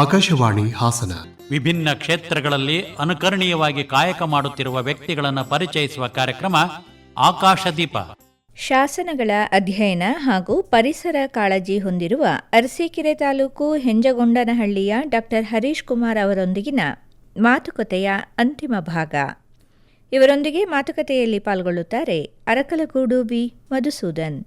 ಆಕಾಶವಾಣಿ ಹಾಸನ. ವಿಭಿನ್ನ ಕ್ಷೇತ್ರಗಳಲ್ಲಿ ಅನುಕರಣೀಯವಾಗಿ ಕಾಯಕ ಮಾಡುತ್ತಿರುವ ವ್ಯಕ್ತಿಗಳನ್ನು ಪರಿಚಯಿಸುವ ಕಾರ್ಯಕ್ರಮ ಆಕಾಶದೀಪ. ಶಾಸನಗಳ ಅಧ್ಯಯನ ಹಾಗೂ ಪರಿಸರ ಕಾಳಜಿ ಹೊಂದಿರುವ ಅರಸೀಕೆರೆ ತಾಲೂಕು ಹೆಂಜಗೊಂಡನಹಳ್ಳಿಯ ಡಾಕ್ಟರ್ ಹರೀಶ್ ಕುಮಾರ್ ಅವರೊಂದಿಗಿನ ಮಾತುಕತೆಯ ಅಂತಿಮ ಭಾಗ. ಇವರೊಂದಿಗೆ ಮಾತುಕತೆಯಲ್ಲಿ ಪಾಲ್ಗೊಳ್ಳುತ್ತಾರೆ ಅರಕಲಗೂಡು ಬಿ. ಮಧುಸೂದನ್.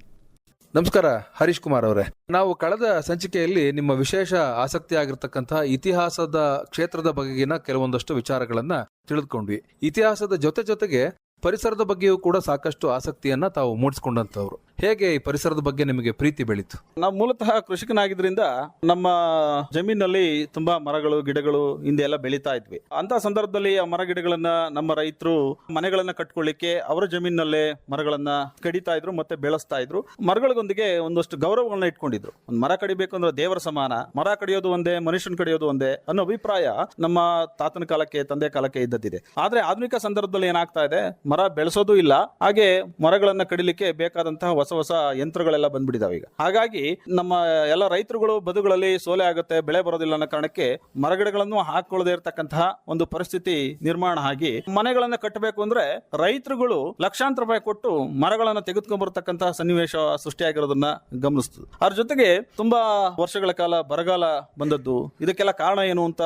ನಮಸ್ಕಾರ, ಹರೀಶ್ ಕುಮಾರ್ ಅವರೇ. ನಾವು ಕಳೆದ ಸಂಚಿಕೆಯಲ್ಲಿ ನಿಮ್ಮ ವಿಶೇಷ ಆಸಕ್ತಿ ಆಗಿರ್ತಕ್ಕಂತಹ ಇತಿಹಾಸದ ಕ್ಷೇತ್ರದ ಬಗೆಗಿನ ಕೆಲವೊಂದಷ್ಟು ವಿಚಾರಗಳನ್ನ ತಿಳಿದುಕೊಂಡ್ವಿ. ಇತಿಹಾಸದ ಜೊತೆ ಜೊತೆಗೆ ಪರಿಸರದ ಬಗ್ಗೆಯೂ ಕೂಡ ಸಾಕಷ್ಟು ಆಸಕ್ತಿಯನ್ನ ತಾವು ಮೂಡಿಸ್ಕೊಂಡಂಥವ್ರು. ಹೇಗೆ ಈ ಪರಿಸರದ ಬಗ್ಗೆ ನಿಮಗೆ ಪ್ರೀತಿ ಬೆಳೀತು? ನಾವು ಮೂಲತಃ ಕೃಷಿಕನಾಗಿದ್ರಿಂದ ನಮ್ಮ ಜಮೀನಲ್ಲಿ ತುಂಬಾ ಮರಗಳು, ಗಿಡಗಳು ಹಿಂದೆ ಎಲ್ಲ ಬೆಳೀತಾ ಇದ್ವಿ. ಅಂತ ಸಂದರ್ಭದಲ್ಲಿ ಆ ಮರ ಗಿಡಗಳನ್ನ ನಮ್ಮ ರೈತರು ಮನೆಗಳನ್ನ ಕಟ್ಕೊಳ್ಳಿಕ್ಕೆ ಅವರ ಜಮೀನಲ್ಲೇ ಮರಗಳನ್ನ ಕಡಿತಾ ಇದ್ರು ಮತ್ತೆ ಬೆಳೆಸ್ತಾ ಇದ್ರು. ಮರಗಳಿಗೊಂದಿಗೆ ಒಂದಷ್ಟು ಗೌರವಗಳನ್ನ ಇಟ್ಕೊಂಡಿದ್ರು. ಒಂದು ಮರ ಕಡಿಬೇಕು ಅಂದ್ರೆ ದೇವರ ಸಮಾನ, ಮರ ಕಡಿಯೋದು ಒಂದೇ, ಮನುಷ್ಯನ ಕಡಿಯೋದು ಒಂದೇ ಅನ್ನೋ ಅಭಿಪ್ರಾಯ ನಮ್ಮ ತಾತನ ಕಾಲಕ್ಕೆ ತಂದೆ ಕಾಲಕ್ಕೆ ಇದ್ದದ್ದಿದೆ. ಆದ್ರೆ ಆಧುನಿಕ ಸಂದರ್ಭದಲ್ಲಿ ಏನಾಗ್ತಾ ಇದೆ? ಮರ ಬೆಳೆಸೋದು ಇಲ್ಲ. ಹಾಗೆ ಮರಗಳನ್ನು ಕಡಿಲಿಕ್ಕೆ ಬೇಕಾದಂತಹ ಹೊಸ ಹೊಸ ಯಂತ್ರಗಳೆಲ್ಲ ಬಂದ್ಬಿಟ್ಟಿದಾವೆ ಈಗ. ಹಾಗಾಗಿ ನಮ್ಮ ಎಲ್ಲ ರೈತರುಗಳು ಬದುಗಳಲ್ಲಿ ಸೋಲೆ ಆಗುತ್ತೆ, ಬೆಳೆ ಬರೋದಿಲ್ಲ ಅನ್ನೋ ಕಾರಣಕ್ಕೆ ಮರಗಿಡಗಳನ್ನು ಹಾಕೊಳ್ಳದೆ ಇರತಕ್ಕಂತಹ ಒಂದು ಪರಿಸ್ಥಿತಿ ನಿರ್ಮಾಣ ಆಗಿ ಮನೆಗಳನ್ನ ಕಟ್ಟಬೇಕು ಅಂದ್ರೆ ರೈತರುಗಳು ಲಕ್ಷಾಂತರ ರೂಪಾಯಿ ಕೊಟ್ಟು ಮರಗಳನ್ನು ತೆಗೆದುಕೊಂಡ್ ಬರತಕ್ಕಂತಹ ಸನ್ನಿವೇಶ ಸೃಷ್ಟಿಯಾಗಿರೋದನ್ನ ಗಮನಿಸ್ತದೆ. ಅದ್ರ ಜೊತೆಗೆ ತುಂಬಾ ವರ್ಷಗಳ ಕಾಲ ಬರಗಾಲ ಬಂದದ್ದು, ಇದಕ್ಕೆಲ್ಲ ಕಾರಣ ಏನು ಅಂತ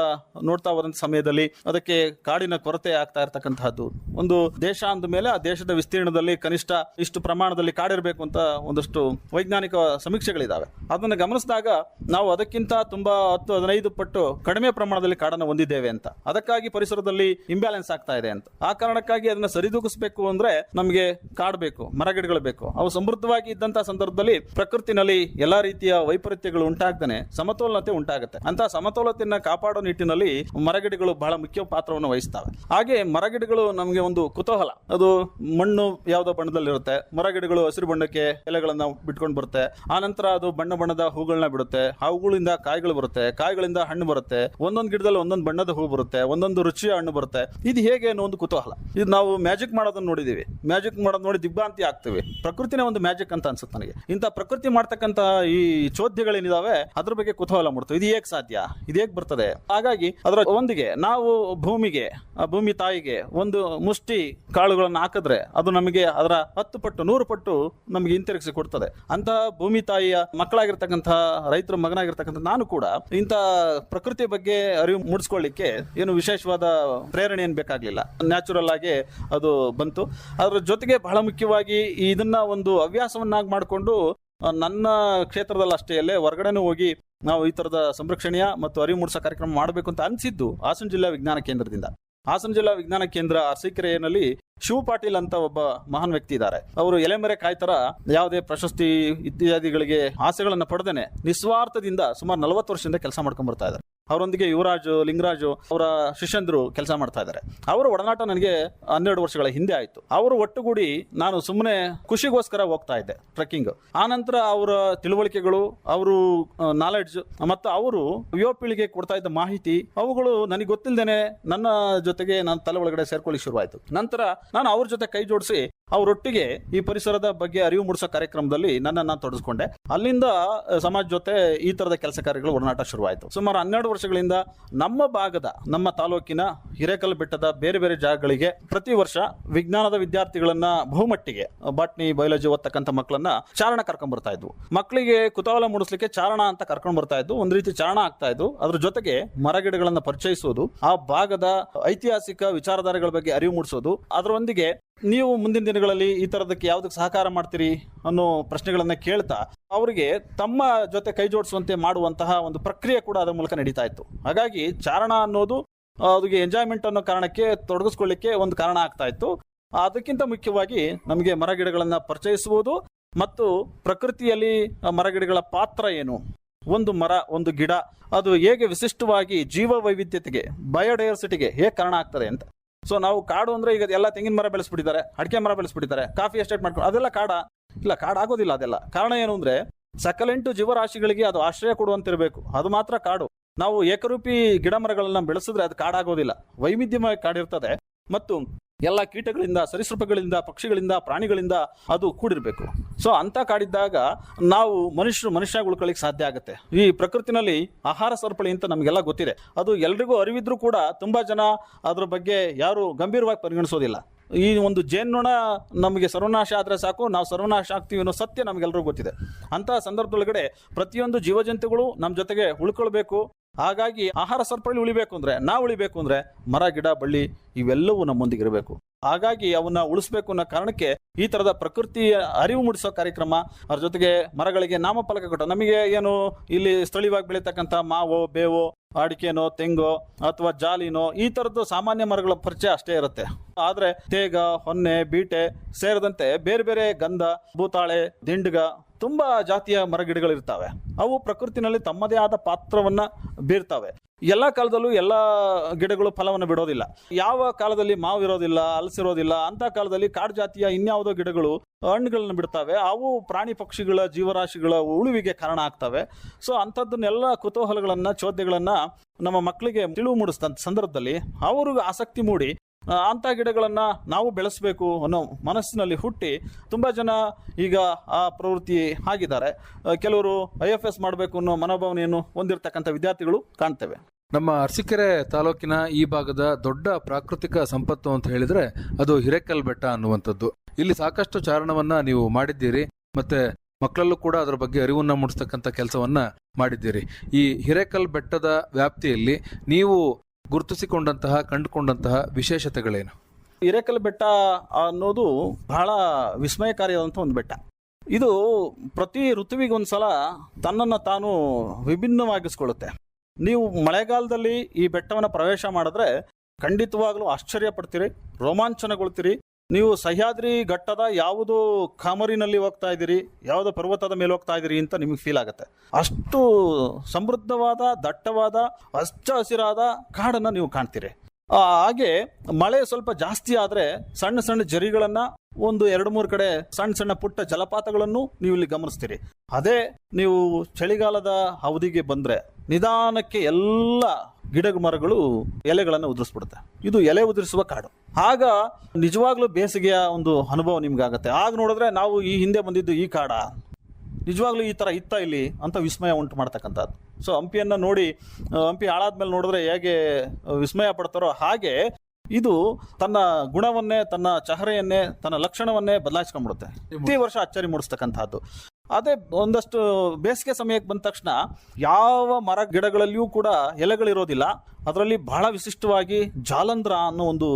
ನೋಡ್ತಾ ಹೋದಂತ ಸಮಯದಲ್ಲಿ ಅದಕ್ಕೆ ಕಾಡಿನ ಕೊರತೆ ಆಗ್ತಾ ಇರತಕ್ಕಂತಹದ್ದು. ಒಂದು ದೇಶ ಅಂದ ಮೇಲೆ ಆ ದೇಶದ ವಿಸ್ತೀರ್ಣದಲ್ಲಿ ಕನಿಷ್ಠ ಇಷ್ಟು ಪ್ರಮಾಣದಲ್ಲಿ ಕಾಡಿರಬೇಕು ಅಂತ ಒಂದಷ್ಟು ವೈಜ್ಞಾನಿಕ ಸಮೀಕ್ಷೆಗಳಿದ್ದಾವೆ ಅದನ್ನು ಗಮನಿಸಿದಾಗ ನಾವು ಅದಕ್ಕಿಂತ ತುಂಬಾ ಹತ್ತು, ಹದಿನೈದು ಪಟ್ಟು ಕಡಿಮೆ ಪ್ರಮಾಣದಲ್ಲಿ ಕಾಡನ್ನು ಹೊಂದಿದ್ದೇವೆ ಅಂತ. ಅದಕ್ಕಾಗಿ ಪರಿಸರದಲ್ಲಿ ಇಂಬ್ಯಾಲೆನ್ಸ್ ಆಗ್ತಾ ಇದೆ ಅಂತ. ಆ ಕಾರಣಕ್ಕಾಗಿ ಅದನ್ನ ಸರಿದೂಗಿಸಬೇಕು ಅಂದ್ರೆ ನಮಗೆ ಕಾಡಬೇಕು ಮರಗಿಡಗಳು ಬೇಕು. ಅವು ಸಮೃದ್ಧವಾಗಿ ಇದ್ದಂತಹ ಸಂದರ್ಭದಲ್ಲಿ ಪ್ರಕೃತಿನಲ್ಲಿ ಎಲ್ಲಾ ರೀತಿಯ ವೈಪರೀತ್ಯಗಳು ಉಂಟಾಗ್ತಾನೆ, ಸಮತೋಲನತೆ ಉಂಟಾಗುತ್ತೆ. ಅಂತ ಸಮತೋಲತೆಯನ್ನ ಕಾಪಾಡೋ ನಿಟ್ಟಿನಲ್ಲಿ ಮರಗಿಡಗಳು ಬಹಳ ಮುಖ್ಯ ಪಾತ್ರವನ್ನು ವಹಿಸ್ತವೆ. ಹಾಗೆ ಮರಗಿಡಗಳು ನಮಗೆ ಒಂದು ಕುತೂಹಲ. ಅದು ಮಣ್ಣು ಯಾವುದೋ ಬಣ್ಣದಲ್ಲಿರುತ್ತೆ. ಮರಗಿಡಗಳು ಹಸಿರು ಬಣ್ಣಕ್ಕೆ ಎಲೆಗಳನ್ನ ಬಿಟ್ಕೊಂಡು ಬರುತ್ತೆ. ಆ ನಂತರ ಅದು ಬಣ್ಣ ಬಣ್ಣದ ಹೂಗಳನ್ನ ಬಿಡುತ್ತೆ. ಹೂಗಳಿಂದ ಕಾಯಿಗಳು ಬರುತ್ತೆ. ಕಾಯಿಗಳಿಂದ ಹಣ್ಣು ಬರುತ್ತೆ. ಒಂದೊಂದು ಗಿಡದಲ್ಲಿ ಒಂದೊಂದು ಬಣ್ಣದ ಹೂ ಬರುತ್ತೆ. ಒಂದೊಂದು ರುಚಿಯ ಹಣ್ಣು ಬರುತ್ತೆ. ಇದು ಹೇಗೆ ಅನ್ನೋ ಒಂದು ಕುತೂಹಲ. ಇದು ನಾವು ಮ್ಯಾಜಿಕ್ ಮಾಡೋದನ್ನ ನೋಡಿದೀವಿ. ಮ್ಯಾಜಿಕ್ ಮಾಡೋದು ನೋಡಿ ದಿಗ್ಭ್ರಾಂತಿ ಆಗ್ತೀವಿ. ಪ್ರಕೃತಿನೇ ಒಂದು ಮ್ಯಾಜಿಕ್ ಅಂತ ಅನ್ಸುತ್ತೆ ನನಗೆ. ಇಂಥ ಪ್ರಕೃತಿ ಮಾಡ್ತಕ್ಕಂತ ಈ ಚೋದ್ಯಗಳೇನಿದಾವೆ, ಅದ್ರ ಬಗ್ಗೆ ಕುತೂಹಲ ಮಾಡ್ತೀವಿ ಇದು ಹೇಗೆ ಸಾಧ್ಯ? ಇದು ಹೇಗೆ ಬರ್ತದೆ? ಹಾಗಾಗಿ ಅದರ ಒಂದಿಗೆ ನಾವು ಭೂಮಿಗೆ, ಆ ಭೂಮಿ ತಾಯಿಗೆ ಒಂದು ಮುಷ್ಟಿ ಕಾಳುಗಳನ್ನು ಹಾಕಿದ್ರೆ ಅದು ನಮಗೆ ಅದರ ಹತ್ತು ಪಟ್ಟು, ನೂರು ಪಟ್ಟು ನಮಗೆ ಹಿಂತಿರುಗಿಸಿ ಕೊಡ್ತದೆ. ಅಂತಹ ಭೂಮಿ ತಾಯಿಯ ಮಕ್ಕಳಾಗಿರ್ತಕ್ಕಂತಹ ರೈತರ ಮಗನಾಗಿರ್ತಕ್ಕಂಥ ನಾನು ಕೂಡ ಇಂಥ ಪ್ರಕೃತಿ ಬಗ್ಗೆ ಅರಿವು ಮೂಡಿಸ್ಕೊಳ್ಳಿಕ್ಕೆ ಏನು ವಿಶೇಷವಾದ ಪ್ರೇರಣೆ ಏನು ಬೇಕಾಗಲಿಲ್ಲ. ನ್ಯಾಚುರಲ್ ಆಗಿ ಅದು ಬಂತು. ಅದರ ಜೊತೆಗೆ ಬಹಳ ಮುಖ್ಯವಾಗಿ ಇದನ್ನ ಒಂದು ಹವ್ಯಾಸವನ್ನಾಗಿ ಮಾಡಿಕೊಂಡು ನನ್ನ ಕ್ಷೇತ್ರದಲ್ಲಿ ಅಷ್ಟೇ ಅಲ್ಲೇ ಹೊರಗಡೆನೂ ಹೋಗಿ ನಾವು ಈ ತರದ ಸಂರಕ್ಷಣೆಯ ಮತ್ತು ಅರಿವು ಮೂಡಿಸೋ ಕಾರ್ಯಕ್ರಮ ಮಾಡಬೇಕು ಅಂತ ಅನಿಸಿದ್ದು ಹಾಸನ ಜಿಲ್ಲಾ ವಿಜ್ಞಾನ ಕೇಂದ್ರದಿಂದ. ಹಾಸನ ಜಿಲ್ಲಾ ವಿಜ್ಞಾನ ಕೇಂದ್ರ ಅರಸೀಕೆರೆಯಲ್ಲಿ ಶಿವ ಪಾಟೀಲ್ ಅಂತ ಒಬ್ಬ ಮಹಾನ್ ವ್ಯಕ್ತಿ ಇದ್ದಾರೆ. ಅವರು ಎಲೆಮರೆ ಕಾಯ್ತರ ಯಾವುದೇ ಪ್ರಶಸ್ತಿ ಇತ್ಯಾದಿಗಳಿಗೆ ಆಸೆಗಳನ್ನು ಪಡೆದೇನೆ ನಿಸ್ವಾರ್ಥದಿಂದ ಸುಮಾರು ನಲವತ್ತು ವರ್ಷದಿಂದ ಕೆಲಸ ಮಾಡ್ಕೊಂಡ್ ಬರ್ತಾ ಇದ್ದಾರೆ. ಅವರೊಂದಿಗೆ ಯುವರಾಜು, ಲಿಂಗರಾಜು ಅವರ ಶಿಷ್ಯಂದರು ಕೆಲಸ ಮಾಡ್ತಾ ಇದ್ದಾರೆ. ಅವರ ಒಡನಾಟ ನನಗೆ ಹನ್ನೆರಡು ವರ್ಷಗಳ ಹಿಂದೆ ಆಯಿತು. ಅವರು ಒಟ್ಟುಗೂಡಿ ನಾನು ಸುಮ್ಮನೆ ಖುಷಿಗೋಸ್ಕರ ಹೋಗ್ತಾ ಇದ್ದೆ ಟ್ರೆಕ್ಕಿಂಗ್. ಆ ನಂತರ ಅವರ ತಿಳುವಳಿಕೆಗಳು, ಅವರು ನಾಲೆಡ್ಜ್ ಮತ್ತು ಅವರು ಯುವ ಪೀಳಿಗೆ ಕೊಡ್ತಾ ಇದ್ದ ಮಾಹಿತಿ, ಅವುಗಳು ನನಗೆ ಗೊತ್ತಿಲ್ಲದೇನೆ ನನ್ನ ಜೊತೆಗೆ ನನ್ನ ತಲೆ ಒಳಗಡೆ ಸೇರ್ಕೊಳ್ಳಿ ಶುರುವಾಯಿತು. ನಂತರ ನಾನು ಅವ್ರ ಜೊತೆ ಕೈ ಜೋಡಿಸಿ ಅವರೊಟ್ಟಿಗೆ ಈ ಪರಿಸರದ ಬಗ್ಗೆ ಅರಿವು ಮೂಡಿಸೋ ಕಾರ್ಯಕ್ರಮದಲ್ಲಿ ನನ್ನನ್ನು ತೊಡಗಿಸ್ಕೊಂಡೆ. ಅಲ್ಲಿಂದ ಸಮಾಜ ಜೊತೆ ಈ ತರದ ಕೆಲಸ ಕಾರ್ಯಗಳು ಒಡನಾಟ ಶುರುವಾಯಿತು. ಸುಮಾರು ಹನ್ನೆರಡು ವರ್ಷಗಳಿಂದ ನಮ್ಮ ಭಾಗದ, ನಮ್ಮ ತಾಲೂಕಿನ ಹಿರೇಕಲ್ ಬೆಟ್ಟದ ಬೇರೆ ಬೇರೆ ಜಾಗಗಳಿಗೆ ಪ್ರತಿ ವರ್ಷ ವಿಜ್ಞಾನದ ವಿದ್ಯಾರ್ಥಿಗಳನ್ನ ಬಹುಮಟ್ಟಿಗೆ ಬಾಟ್ನಿ, ಬಯಾಲಜಿ ಓದ್ತಕ್ಕಂಥ ಮಕ್ಕಳನ್ನ ಚಾರಣ ಕರ್ಕೊಂಡ್ ಬರ್ತಾ ಇದ್ವು. ಮಕ್ಕಳಿಗೆ ಕುತೂಹಲ ಮೂಡಿಸ್ಲಿಕ್ಕೆ ಚಾರಣ ಅಂತ ಕರ್ಕೊಂಡು ಬರ್ತಾ ಇದ್ವು. ಒಂದು ರೀತಿ ಚಾರಣ ಆಗ್ತಾ ಇದ್ವು. ಅದ್ರ ಜೊತೆಗೆ ಮರಗಿಡಗಳನ್ನು ಪರಿಚಯಿಸೋದು, ಆ ಭಾಗದ ಐತಿಹಾಸಿಕ ವಿಚಾರಧಾರೆಗಳ ಬಗ್ಗೆ ಅರಿವು ಮೂಡಿಸೋದು, ಅದರೊಂದಿಗೆ ನೀವು ಮುಂದಿನ ದಿನಗಳಲ್ಲಿ ಈ ತರದಕ್ಕೆ ಯಾವ್ದಕ್ಕೆ ಸಹಕಾರ ಮಾಡ್ತೀರಿ ಅನ್ನೋ ಪ್ರಶ್ನೆಗಳನ್ನ ಕೇಳ್ತಾ ಅವರಿಗೆ ತಮ್ಮ ಜೊತೆ ಕೈ ಜೋಡಿಸುವಂತೆ ಮಾಡುವಂತಹ ಒಂದು ಪ್ರಕ್ರಿಯೆ ಕೂಡ ಅದರ ಮೂಲಕ ನಡೀತಾ ಇತ್ತು. ಹಾಗಾಗಿ ಚಾರಣ ಅನ್ನೋದು ಅದಕ್ಕೆ ಎಂಜಾಯ್ಮೆಂಟ್ ಅನ್ನೋ ಕಾರಣಕ್ಕೆ ತೊಡಗಿಸ್ಕೊಳ್ಳಿಕ್ಕೆ ಒಂದು ಕಾರಣ ಆಗ್ತಾ ಇತ್ತು. ಅದಕ್ಕಿಂತ ಮುಖ್ಯವಾಗಿ ನಮಗೆ ಮರಗಿಡಗಳನ್ನು ಪರಿಚಯಿಸುವುದು ಮತ್ತು ಪ್ರಕೃತಿಯಲ್ಲಿ ಮರಗಿಡಗಳ ಪಾತ್ರ ಏನು? ಒಂದು ಮರ, ಒಂದು ಗಿಡ, ಅದು ಹೇಗೆ ವಿಶಿಷ್ಟವಾಗಿ ಜೀವ ವೈವಿಧ್ಯತೆಗೆ ಬಯೋಡೈವರ್ಸಿಟಿಗೆ ಹೇಗೆ ಕಾರಣ ಆಗ್ತದೆ ಅಂತ. ಸೊ ನಾವು ಕಾಡು ಅಂದ್ರೆ ಈಗ ಎಲ್ಲ ತೆಂಗಿನ ಮರ ಬೆಳೆಸ್ಬಿಟ್ಟಿದ್ದಾರೆ, ಅಡಿಕೆ ಮರ ಬೆಳೆಸ್ಬಿಟ್ಟಿದ್ದಾರೆ, ಕಾಫಿ ಎಸ್ಟೇಟ್ ಮಾಡ್ಕೊಂಡು ಅದೆಲ್ಲ ಕಾಡ. ಇಲ್ಲ, ಕಾಡ ಆಗೋದಿಲ್ಲ ಅದೆಲ್ಲ. ಕಾರಣ ಏನು ಅಂದ್ರೆ ಸಕಲೆಂಟು ಜೀವರಾಶಿಗಳಿಗೆ ಅದು ಆಶ್ರಯ ಕೊಡುವಂತಿರಬೇಕು. ಅದು ಮಾತ್ರ ಕಾಡು. ನಾವು ಏಕರೂಪಿ ಗಿಡ ಮರಗಳನ್ನ ಬೆಳೆಸಿದ್ರೆ ಅದು ಕಾಡಾಗೋದಿಲ್ಲ. ವೈವಿಧ್ಯಮಯ ಕಾಡಿರ್ತದೆ. ಮತ್ತು ಎಲ್ಲ ಕೀಟಗಳಿಂದ, ಸರೀಸೃಪಗಳಿಂದ, ಪಕ್ಷಿಗಳಿಂದ, ಪ್ರಾಣಿಗಳಿಂದ ಅದು ಕೂಡಿರಬೇಕು. ಸೊ ಅಂತ ಕಾಡಿದ್ದಾಗ ನಾವು ಮನುಷ್ಯರು ಮನುಷ್ಯ ಉಳ್ಕೊಳ್ಳಿಕ್ಕೆ ಸಾಧ್ಯ ಆಗುತ್ತೆ. ಈ ಪ್ರಕೃತಿನಲ್ಲಿ ಆಹಾರ ಸರಪಳಿ ಅಂತ ನಮಗೆಲ್ಲ ಗೊತ್ತಿದೆ. ಅದು ಎಲ್ರಿಗೂ ಅರಿವಿದ್ರೂ ಕೂಡ ತುಂಬಾ ಜನ ಅದ್ರ ಬಗ್ಗೆ ಯಾರು ಗಂಭೀರವಾಗಿ ಪರಿಗಣಿಸೋದಿಲ್ಲ. ಈ ಒಂದು ಜೇನ್ನೊಣ ನಮಗೆ ಸರ್ವನಾಶ ಆದರೆ ಸಾಕು, ನಾವು ಸರ್ವನಾಶ ಆಗ್ತೀವಿ ಅನ್ನೋ ಸತ್ಯ ನಮಗೆಲ್ಲರಿಗೂ ಗೊತ್ತಿದೆ. ಅಂತಹ ಸಂದರ್ಭದೊಳಗಡೆ ಪ್ರತಿಯೊಂದು ಜೀವಜಂತುಗಳು ನಮ್ಮ ಜೊತೆಗೆ ಉಳ್ಕೊಳ್ಬೇಕು. ಹಾಗಾಗಿ ಆಹಾರ ಸರಪಳಿ ಉಳಿಬೇಕು ಅಂದರೆ ನಾವು ಉಳಿಬೇಕು ಅಂದರೆ ಮರ ಗಿಡ ಬಳ್ಳಿ ಇವೆಲ್ಲವೂ ನಮ್ಮೊಂದಿಗೆ ಇರಬೇಕು ಹಾಗಾಗಿ ಅವನ್ನ ಉಳಿಸ್ಬೇಕು ಅನ್ನೋ ಕಾರಣಕ್ಕೆ ಈ ತರದ ಪ್ರಕೃತಿಯ ಅರಿವು ಮೂಡಿಸೋ ಕಾರ್ಯಕ್ರಮ, ಅದ್ರ ಜೊತೆಗೆ ಮರಗಳಿಗೆ ನಾಮಫಲಕ ಕೊಟ್ಟು, ನಮಗೆ ಏನು ಇಲ್ಲಿ ಸ್ಥಳೀಯವಾಗಿ ಬೆಳೀತಕ್ಕಂಥ ಮಾವೋ, ಬೇವೋ ಅಡಿಕೆನೋ ತೆಂಗೋ ಅಥವಾ ಜಾಲಿನೋ, ಈ ತರದ್ದು ಸಾಮಾನ್ಯ ಮರಗಳ ಪರಿಚಯ ಅಷ್ಟೇ ಇರುತ್ತೆ. ಆದ್ರೆ ತೇಗ, ಹೊನ್ನೆ, ಬೀಟೆ ಸೇರಿದಂತೆ ಬೇರೆ ಬೇರೆ ಗಂಧ, ಭೂತಾಳೆ, ದಿಂಡ್ಗ ತುಂಬಾ ಜಾತಿಯ ಮರಗಿಡಗಳಿರ್ತವೆ. ಅವು ಪ್ರಕೃತಿನಲ್ಲಿ ತಮ್ಮದೇ ಆದ ಪಾತ್ರವನ್ನ ಬೀರ್ತವೆ. ಎಲ್ಲ ಕಾಲದಲ್ಲೂ ಎಲ್ಲ ಗಿಡಗಳು ಫಲವನ್ನು ಬಿಡೋದಿಲ್ಲ. ಯಾವ ಕಾಲದಲ್ಲಿ ಮಾವು ಇರೋದಿಲ್ಲ ಹಲಸಿರೋದಿಲ್ಲ ಅಂತ ಕಾಲದಲ್ಲಿ ಕಾಡು ಜಾತಿಯ ಇನ್ಯಾವುದೋ ಗಿಡಗಳು ಹಣ್ಣುಗಳನ್ನ ಬಿಡ್ತವೆ, ಅವು ಪ್ರಾಣಿ ಪಕ್ಷಿಗಳ, ಜೀವರಾಶಿಗಳ ಉಳುವಿಗೆ ಕಾರಣ ಆಗ್ತವೆ. ಸೊ ಅಂಥದ್ದನ್ನೆಲ್ಲ ಕುತೂಹಲಗಳನ್ನ, ಚೋದ್ಯಗಳನ್ನ ನಮ್ಮ ಮಕ್ಕಳಿಗೆ ತಿಳಿವು ಮೂಡಿಸಿದಂಥ ಸಂದರ್ಭದಲ್ಲಿ ಅವ್ರಿಗೆ ಆಸಕ್ತಿ ಮೂಡಿ ಅಂಥ ಗಿಡಗಳನ್ನು ನಾವು ಬೆಳೆಸಬೇಕು ಅನ್ನೋ ಮನಸ್ಸಿನಲ್ಲಿ ಹುಟ್ಟಿ ತುಂಬ ಜನ ಈಗ ಆ ಪ್ರವೃತ್ತಿ ಆಗಿದ್ದಾರೆ. ಕೆಲವರು ಐ ಎಫ್ ಎಸ್ ಮಾಡಬೇಕು ಅನ್ನೋ ಮನೋಭಾವನೆಯನ್ನು ಹೊಂದಿರತಕ್ಕಂಥ ವಿದ್ಯಾರ್ಥಿಗಳು ಕಾಣ್ತೇವೆ. ನಮ್ಮ ಅರಸೀಕೆರೆ ತಾಲೂಕಿನ ಈ ಭಾಗದ ದೊಡ್ಡ ಪ್ರಾಕೃತಿಕ ಸಂಪತ್ತು ಅಂತ ಹೇಳಿದ್ರೆ ಅದು ಹಿರೇಕಲ್ ಬೆಟ್ಟ ಅನ್ನುವಂಥದ್ದು. ಇಲ್ಲಿ ಸಾಕಷ್ಟು ಚಾರಣವನ್ನು ನೀವು ಮಾಡಿದ್ದೀರಿ. ಮತ್ತೆ ಮಕ್ಕಳಲ್ಲೂ ಕೂಡ ಅದರ ಬಗ್ಗೆ ಅರಿವನ್ನು ಮೂಡಿಸ್ತಕ್ಕಂಥ ಕೆಲಸವನ್ನ ಮಾಡಿದ್ದೀರಿ. ಈ ಹಿರೇಕಲ್ ಬೆಟ್ಟದ ವ್ಯಾಪ್ತಿಯಲ್ಲಿ ನೀವು ಗುರುತಿಸಿಕೊಂಡಂತಹ, ಕಂಡುಕೊಂಡಂತಹ ವಿಶೇಷತೆಗಳೇನು? ಹಿರೇಕಲ್ ಬೆಟ್ಟ ಅನ್ನೋದು ಬಹಳ ವಿಸ್ಮಯಕಾರಿಯಾದಂಥ ಒಂದು ಬೆಟ್ಟ. ಇದು ಪ್ರತಿ ಋತುವಿಗೊಂದ್ಸಲ ತನ್ನನ್ನು ತಾನು ವಿಭಿನ್ನವಾಗಿಸ್ಕೊಳ್ಳುತ್ತೆ. ನೀವು ಮಳೆಗಾಲದಲ್ಲಿ ಈ ಬೆಟ್ಟವನ್ನು ಪ್ರವೇಶ ಮಾಡಿದ್ರೆ ಖಂಡಿತವಾಗಲೂ ಆಶ್ಚರ್ಯ ಪಡ್ತೀರಿ ರೋಮಾಂಚನಗೊಳ್ತೀರಿ ನೀವು ಸಹ್ಯಾದ್ರಿ ಘಟ್ಟದ ಯಾವುದು ಖಾಮರಿನಲ್ಲಿ ಹೋಗ್ತಾ ಇದ್ದೀರಿ, ಯಾವುದು ಪರ್ವತದ ಮೇಲೆ ಹೋಗ್ತಾ ಇದ್ದೀರಿ ಅಂತ ನಿಮಗೆ ಫೀಲ್ ಆಗುತ್ತೆ. ಅಷ್ಟು ಸಮೃದ್ಧವಾದ, ದಟ್ಟವಾದ ಹಚ್ಚ ಹಸಿರಾದ ಕಾಡನ್ನು ನೀವು ಕಾಣ್ತೀರಿ. ಹಾಗೆ ಮಳೆ ಸ್ವಲ್ಪ ಜಾಸ್ತಿ ಆದರೆ ಸಣ್ಣ ಸಣ್ಣ ಜರಿಗಳನ್ನು ಒಂದು ಎರಡು ಮೂರು ಕಡೆ ಸಣ್ಣ ಸಣ್ಣ ಪುಟ್ಟ ಜಲಪಾತಗಳನ್ನು ನೀವು ಇಲ್ಲಿ ಗಮನಿಸ್ತೀರಿ. ಅದೇ ನೀವು ಚಳಿಗಾಲದ ಅವಧಿಗೆ ಬಂದರೆ ನಿಧಾನಕ್ಕೆ ಎಲ್ಲ ಗಿಡ ಮರಗಳು ಎಲೆಗಳನ್ನು ಉದುರಿಸ್ಬಿಡುತ್ತೆ. ಇದು ಎಲೆ ಉದುರಿಸುವ ಕಾಡು. ಆಗ ನಿಜವಾಗ್ಲೂ ಬೇಸಿಗೆಯ ಒಂದು ಅನುಭವ ನಿಮ್ಗಾಗತ್ತೆ. ಆಗ ನೋಡಿದ್ರೆ ನಾವು ಈ ಹಿಂದೆ ಬಂದಿದ್ದು ಈ ಕಾಡ. ನಿಜವಾಗ್ಲೂ ಈ ಥರ ಇತ್ತ ಇಲ್ಲಿ ಅಂತ ವಿಸ್ಮಯ ಉಂಟು ಮಾಡ್ತಕ್ಕಂಥದ್ದು. ಸೊ ಹಂಪಿಯನ್ನು ನೋಡಿ ಹಂಪಿ ಹಾಳಾದ್ಮೇಲೆ ನೋಡಿದ್ರೆ ಹೇಗೆ ವಿಸ್ಮಯ ಪಡ್ತಾರೋ ಹಾಗೆ ಇದು ತನ್ನ ಗುಣವನ್ನೇ, ತನ್ನ ಚಹರೆಯನ್ನೇ, ತನ್ನ ಲಕ್ಷಣವನ್ನೇ ಬದಲಾಯಿಸ್ಕೊಂಡ್ಬಿಡುತ್ತೆ. ಪ್ರತಿ ವರ್ಷ ಅಚ್ಚರಿ ಮೂಡಿಸ್ತಕ್ಕಂಥದ್ದು. ಅದೇ ಒಂದಷ್ಟು ಬೇಸಿಗೆ ಸಮಯಕ್ಕೆ ಬಂದ ತಕ್ಷಣ ಯಾವ ಮರ ಗಿಡಗಳಲ್ಲಿಯೂ ಕೂಡ ಎಲೆಗಳಿರೋದಿಲ್ಲ. ಅದರಲ್ಲಿ ಬಹಳ ವಿಶಿಷ್ಟವಾಗಿ ಜಾಲಂದ್ರ ಅನ್ನೋ ಒಂದು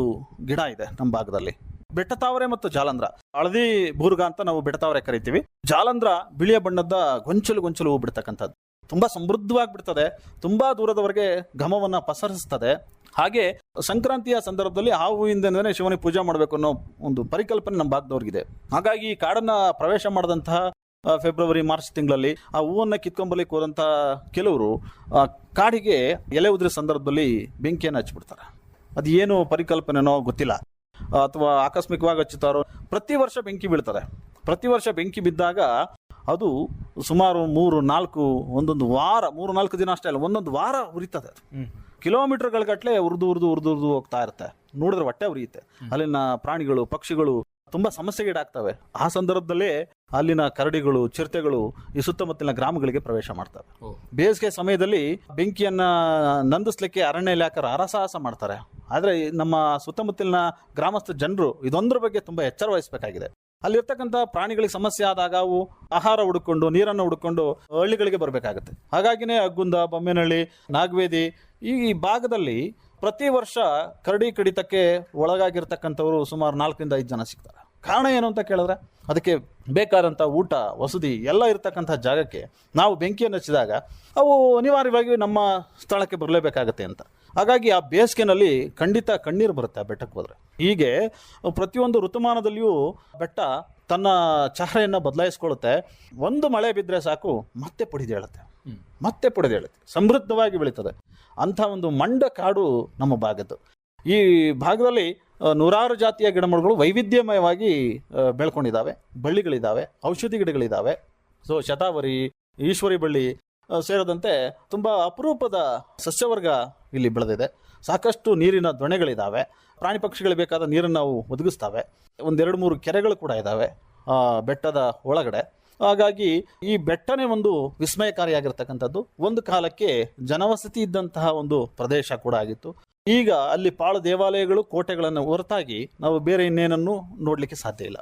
ಗಿಡ ಇದೆ ನಮ್ಮ ಭಾಗದಲ್ಲಿ. ಬೆಟ್ಟತಾವರೆ ಮತ್ತು ಜಾಲಂದ್ರ. ಹಳದಿ ಬೂರ್ಗ ಅಂತ ನಾವು ಬೆಟ್ಟ ತಾವರೆ ಕರಿತೀವಿ. ಜಾಲಂದ್ರ ಬಿಳಿಯ ಬಣ್ಣದ ಗೊಂಚಲು ಗೊಂಚಲು ಹೂ ಬಿಡ್ತಕ್ಕಂಥದ್ದು. ತುಂಬಾ ಸಮೃದ್ಧವಾಗಿ ಬಿಡ್ತದೆ. ತುಂಬಾ ದೂರದವರೆಗೆ ಘಮವನ್ನು ಪಸರಿಸ್ತದೆ. ಹಾಗೆ ಸಂಕ್ರಾಂತಿಯ ಸಂದರ್ಭದಲ್ಲಿ ಆ ಹೂವಿಂದನೇ ಶಿವನಿಗೆ ಪೂಜೆ ಮಾಡಬೇಕು ಅನ್ನೋ ಒಂದು ಪರಿಕಲ್ಪನೆ ನಮ್ಮ ಭಾಗದವ್ರಿಗಿದೆ. ಹಾಗಾಗಿ ಈ ಕಾಡನ್ನ ಪ್ರವೇಶ ಮಾಡಿದಂತಹ ಫೆಬ್ರವರಿ ಮಾರ್ಚ್ ತಿಂಗಳಲ್ಲಿ ಆ ಹೂವನ್ನು ಕಿತ್ಕೊಂಬಲಿಕ್ಕೆ ಹೋದಂಥ ಕೆಲವರು ಆ, ಕಾಡಿಗೆ ಎಲೆ ಉದ್ರ ಸಂದರ್ಭದಲ್ಲಿ ಬೆಂಕಿಯನ್ನು ಹಚ್ಚಿಬಿಡ್ತಾರೆ. ಅದು ಏನು ಪರಿಕಲ್ಪನೆನೋ ಗೊತ್ತಿಲ್ಲ. ಅಥವಾ ಆಕಸ್ಮಿಕವಾಗಿ ಹಚ್ಚುತ್ತಾರೋ ಪ್ರತಿ ವರ್ಷ ಬೆಂಕಿ ಬೀಳ್ತದೆ. ಪ್ರತಿ ವರ್ಷ ಬೆಂಕಿ ಬಿದ್ದಾಗ ಅದು ಸುಮಾರು ಮೂರು ನಾಲ್ಕು ಒಂದೊಂದು ವಾರ ಮೂರು ನಾಲ್ಕು ದಿನ ಅಷ್ಟೇ ಅಲ್ಲ ಒಂದೊಂದು ವಾರ ಉರಿತದೆ ಅದು. ಕಿಲೋಮೀಟರ್ಗಳ ಗಟ್ಟಲೆ ಉರಿದು ಉರಿದು ಉರಿದು ಉರಿದು ಹೋಗ್ತಾ ಇರುತ್ತೆ. ನೋಡಿದ್ರೆ ಹೊಟ್ಟೆ ಉರಿಯುತ್ತೆ. ಅಲ್ಲಿನ ಪ್ರಾಣಿಗಳು ಪಕ್ಷಿಗಳು ತುಂಬಾ ಸಮಸ್ಯೆಗೀಡಾಗ್ತವೆ. ಆ ಸಂದರ್ಭದಲ್ಲಿ ಅಲ್ಲಿನ ಕರಡಿಗಳು ಚಿರತೆಗಳು ಈ ಸುತ್ತಮುತ್ತಲಿನ ಗ್ರಾಮಗಳಿಗೆ ಪ್ರವೇಶ ಮಾಡ್ತವೆ. ಬೇಸಿಗೆ ಸಮಯದಲ್ಲಿ ಬೆಂಕಿಯನ್ನ ನಂದಿಸ್ಲಿಕ್ಕೆ ಅರಣ್ಯ ಇಲಾಖೆ ಹರಸಾಹಸ ಮಾಡ್ತಾರೆ. ಆದರೆ ನಮ್ಮ ಸುತ್ತಮುತ್ತಲಿನ ಗ್ರಾಮಸ್ಥ ಜನರು ಇದೊಂದ್ರ ಬಗ್ಗೆ ತುಂಬಾ ಎಚ್ಚರ ವಹಿಸಬೇಕಾಗಿದೆ. ಅಲ್ಲಿರ್ತಕ್ಕಂಥ ಪ್ರಾಣಿಗಳಿಗೆ ಸಮಸ್ಯೆ ಆದಾಗ ಅವು ಆಹಾರ ಹುಡುಕೊಂಡು ನೀರನ್ನು ಹುಡುಕೊಂಡು ಹಳ್ಳಿಗಳಿಗೆ ಬರಬೇಕಾಗುತ್ತೆ. ಹಾಗಾಗಿನೇ ಅಗ್ಗುಂದ ಬೊಮ್ಮೆನಹಳ್ಳಿ ನಾಗವೇದಿ ಈ ಭಾಗದಲ್ಲಿ ಪ್ರತಿ ವರ್ಷ ಕರಡಿ ಕಡಿತಕ್ಕೆ ಒಳಗಾಗಿರ್ತಕ್ಕಂಥವ್ರು ಸುಮಾರು ನಾಲ್ಕರಿಂದ ಐದು ಜನ ಸಿಗ್ತಾರೆ. ಕಾರಣ ಏನು ಅಂತ ಕೇಳಿದ್ರೆ ಅದಕ್ಕೆ ಬೇಕಾದಂಥ ಊಟ ವಸತಿ ಎಲ್ಲ ಇರತಕ್ಕಂಥ ಜಾಗಕ್ಕೆ ನಾವು ಬೆಂಕಿಯನ್ನು ಹಚ್ಚಿದಾಗ ಅವು ಅನಿವಾರ್ಯವಾಗಿ ನಮ್ಮ ಸ್ಥಳಕ್ಕೆ ಬರಲೇಬೇಕಾಗತ್ತೆ ಅಂತ. ಹಾಗಾಗಿ ಆ ಬೇಸಿಗೆನಲ್ಲಿ ಖಂಡಿತ ಕಣ್ಣೀರು ಬರುತ್ತೆ ಆ ಬೆಟ್ಟಕ್ಕೆ ಹೋದರೆ. ಹೀಗೆ ಪ್ರತಿಯೊಂದು ಋತುಮಾನದಲ್ಲಿಯೂ ಬೆಟ್ಟ ತನ್ನ ಚಹರೆಯನ್ನು ಬದಲಾಯಿಸ್ಕೊಳ್ಳುತ್ತೆ. ಒಂದು ಮಳೆ ಬಿದ್ದರೆ ಸಾಕು ಮತ್ತೆ ಪುಡಿದೇಳುತ್ತೆ ಮತ್ತೆ ಪುಡಿದೇಳುತ್ತೆ ಸಮೃದ್ಧವಾಗಿ ಬೆಳೀತದೆ. ಅಂಥ ಒಂದು ಮಂಡ ಕಾಡು ನಮ್ಮ ಭಾಗದ್ದು. ಈ ಭಾಗದಲ್ಲಿ ನೂರಾರು ಜಾತಿಯ ಗಿಡಮರಗಳು ವೈವಿಧ್ಯಮಯವಾಗಿ ಬೆಳ್ಕೊಂಡಿದ್ದಾವೆ. ಬಳ್ಳಿಗಳಿದ್ದಾವೆ, ಔಷಧಿ ಗಿಡಗಳಿದ್ದಾವೆ. ಸೊ, ಶತಾವರಿ, ಈಶ್ವರಿ ಬಳ್ಳಿ ಸೇರಿದಂತೆ ತುಂಬ ಅಪರೂಪದ ಸಸ್ಯವರ್ಗ ಇಲ್ಲಿ ಬೆಳೆದಿದೆ. ಸಾಕಷ್ಟು ನೀರಿನ ದೊಣೆಗಳಿದ್ದಾವೆ. ಪ್ರಾಣಿ ಪಕ್ಷಿಗಳಿಗೆ ಬೇಕಾದ ನೀರನ್ನು ನಾವು ಒದಗಿಸ್ತಾವೆ. ಒಂದೆರಡು ಮೂರು ಕೆರೆಗಳು ಕೂಡ ಇದ್ದಾವೆ ಬೆಟ್ಟದ ಒಳಗಡೆ. ಹಾಗಾಗಿ ಈ ಬೆಟ್ಟನೇ ಒಂದು ವಿಸ್ಮಯಕಾರಿಯಾಗಿರ್ತಕ್ಕಂಥದ್ದು. ಒಂದು ಕಾಲಕ್ಕೆ ಜನವಸತಿ ಇದ್ದಂತಹ ಒಂದು ಪ್ರದೇಶ ಕೂಡ ಆಗಿತ್ತು. ಈಗ ಅಲ್ಲಿ ಪಾಳ ದೇವಾಲಯಗಳು ಕೋಟೆಗಳನ್ನು ಹೊರತಾಗಿ ನಾವು ಬೇರೆ ಇನ್ನೇನನ್ನು ನೋಡಲಿಕ್ಕೆ ಸಾಧ್ಯ ಇಲ್ಲ.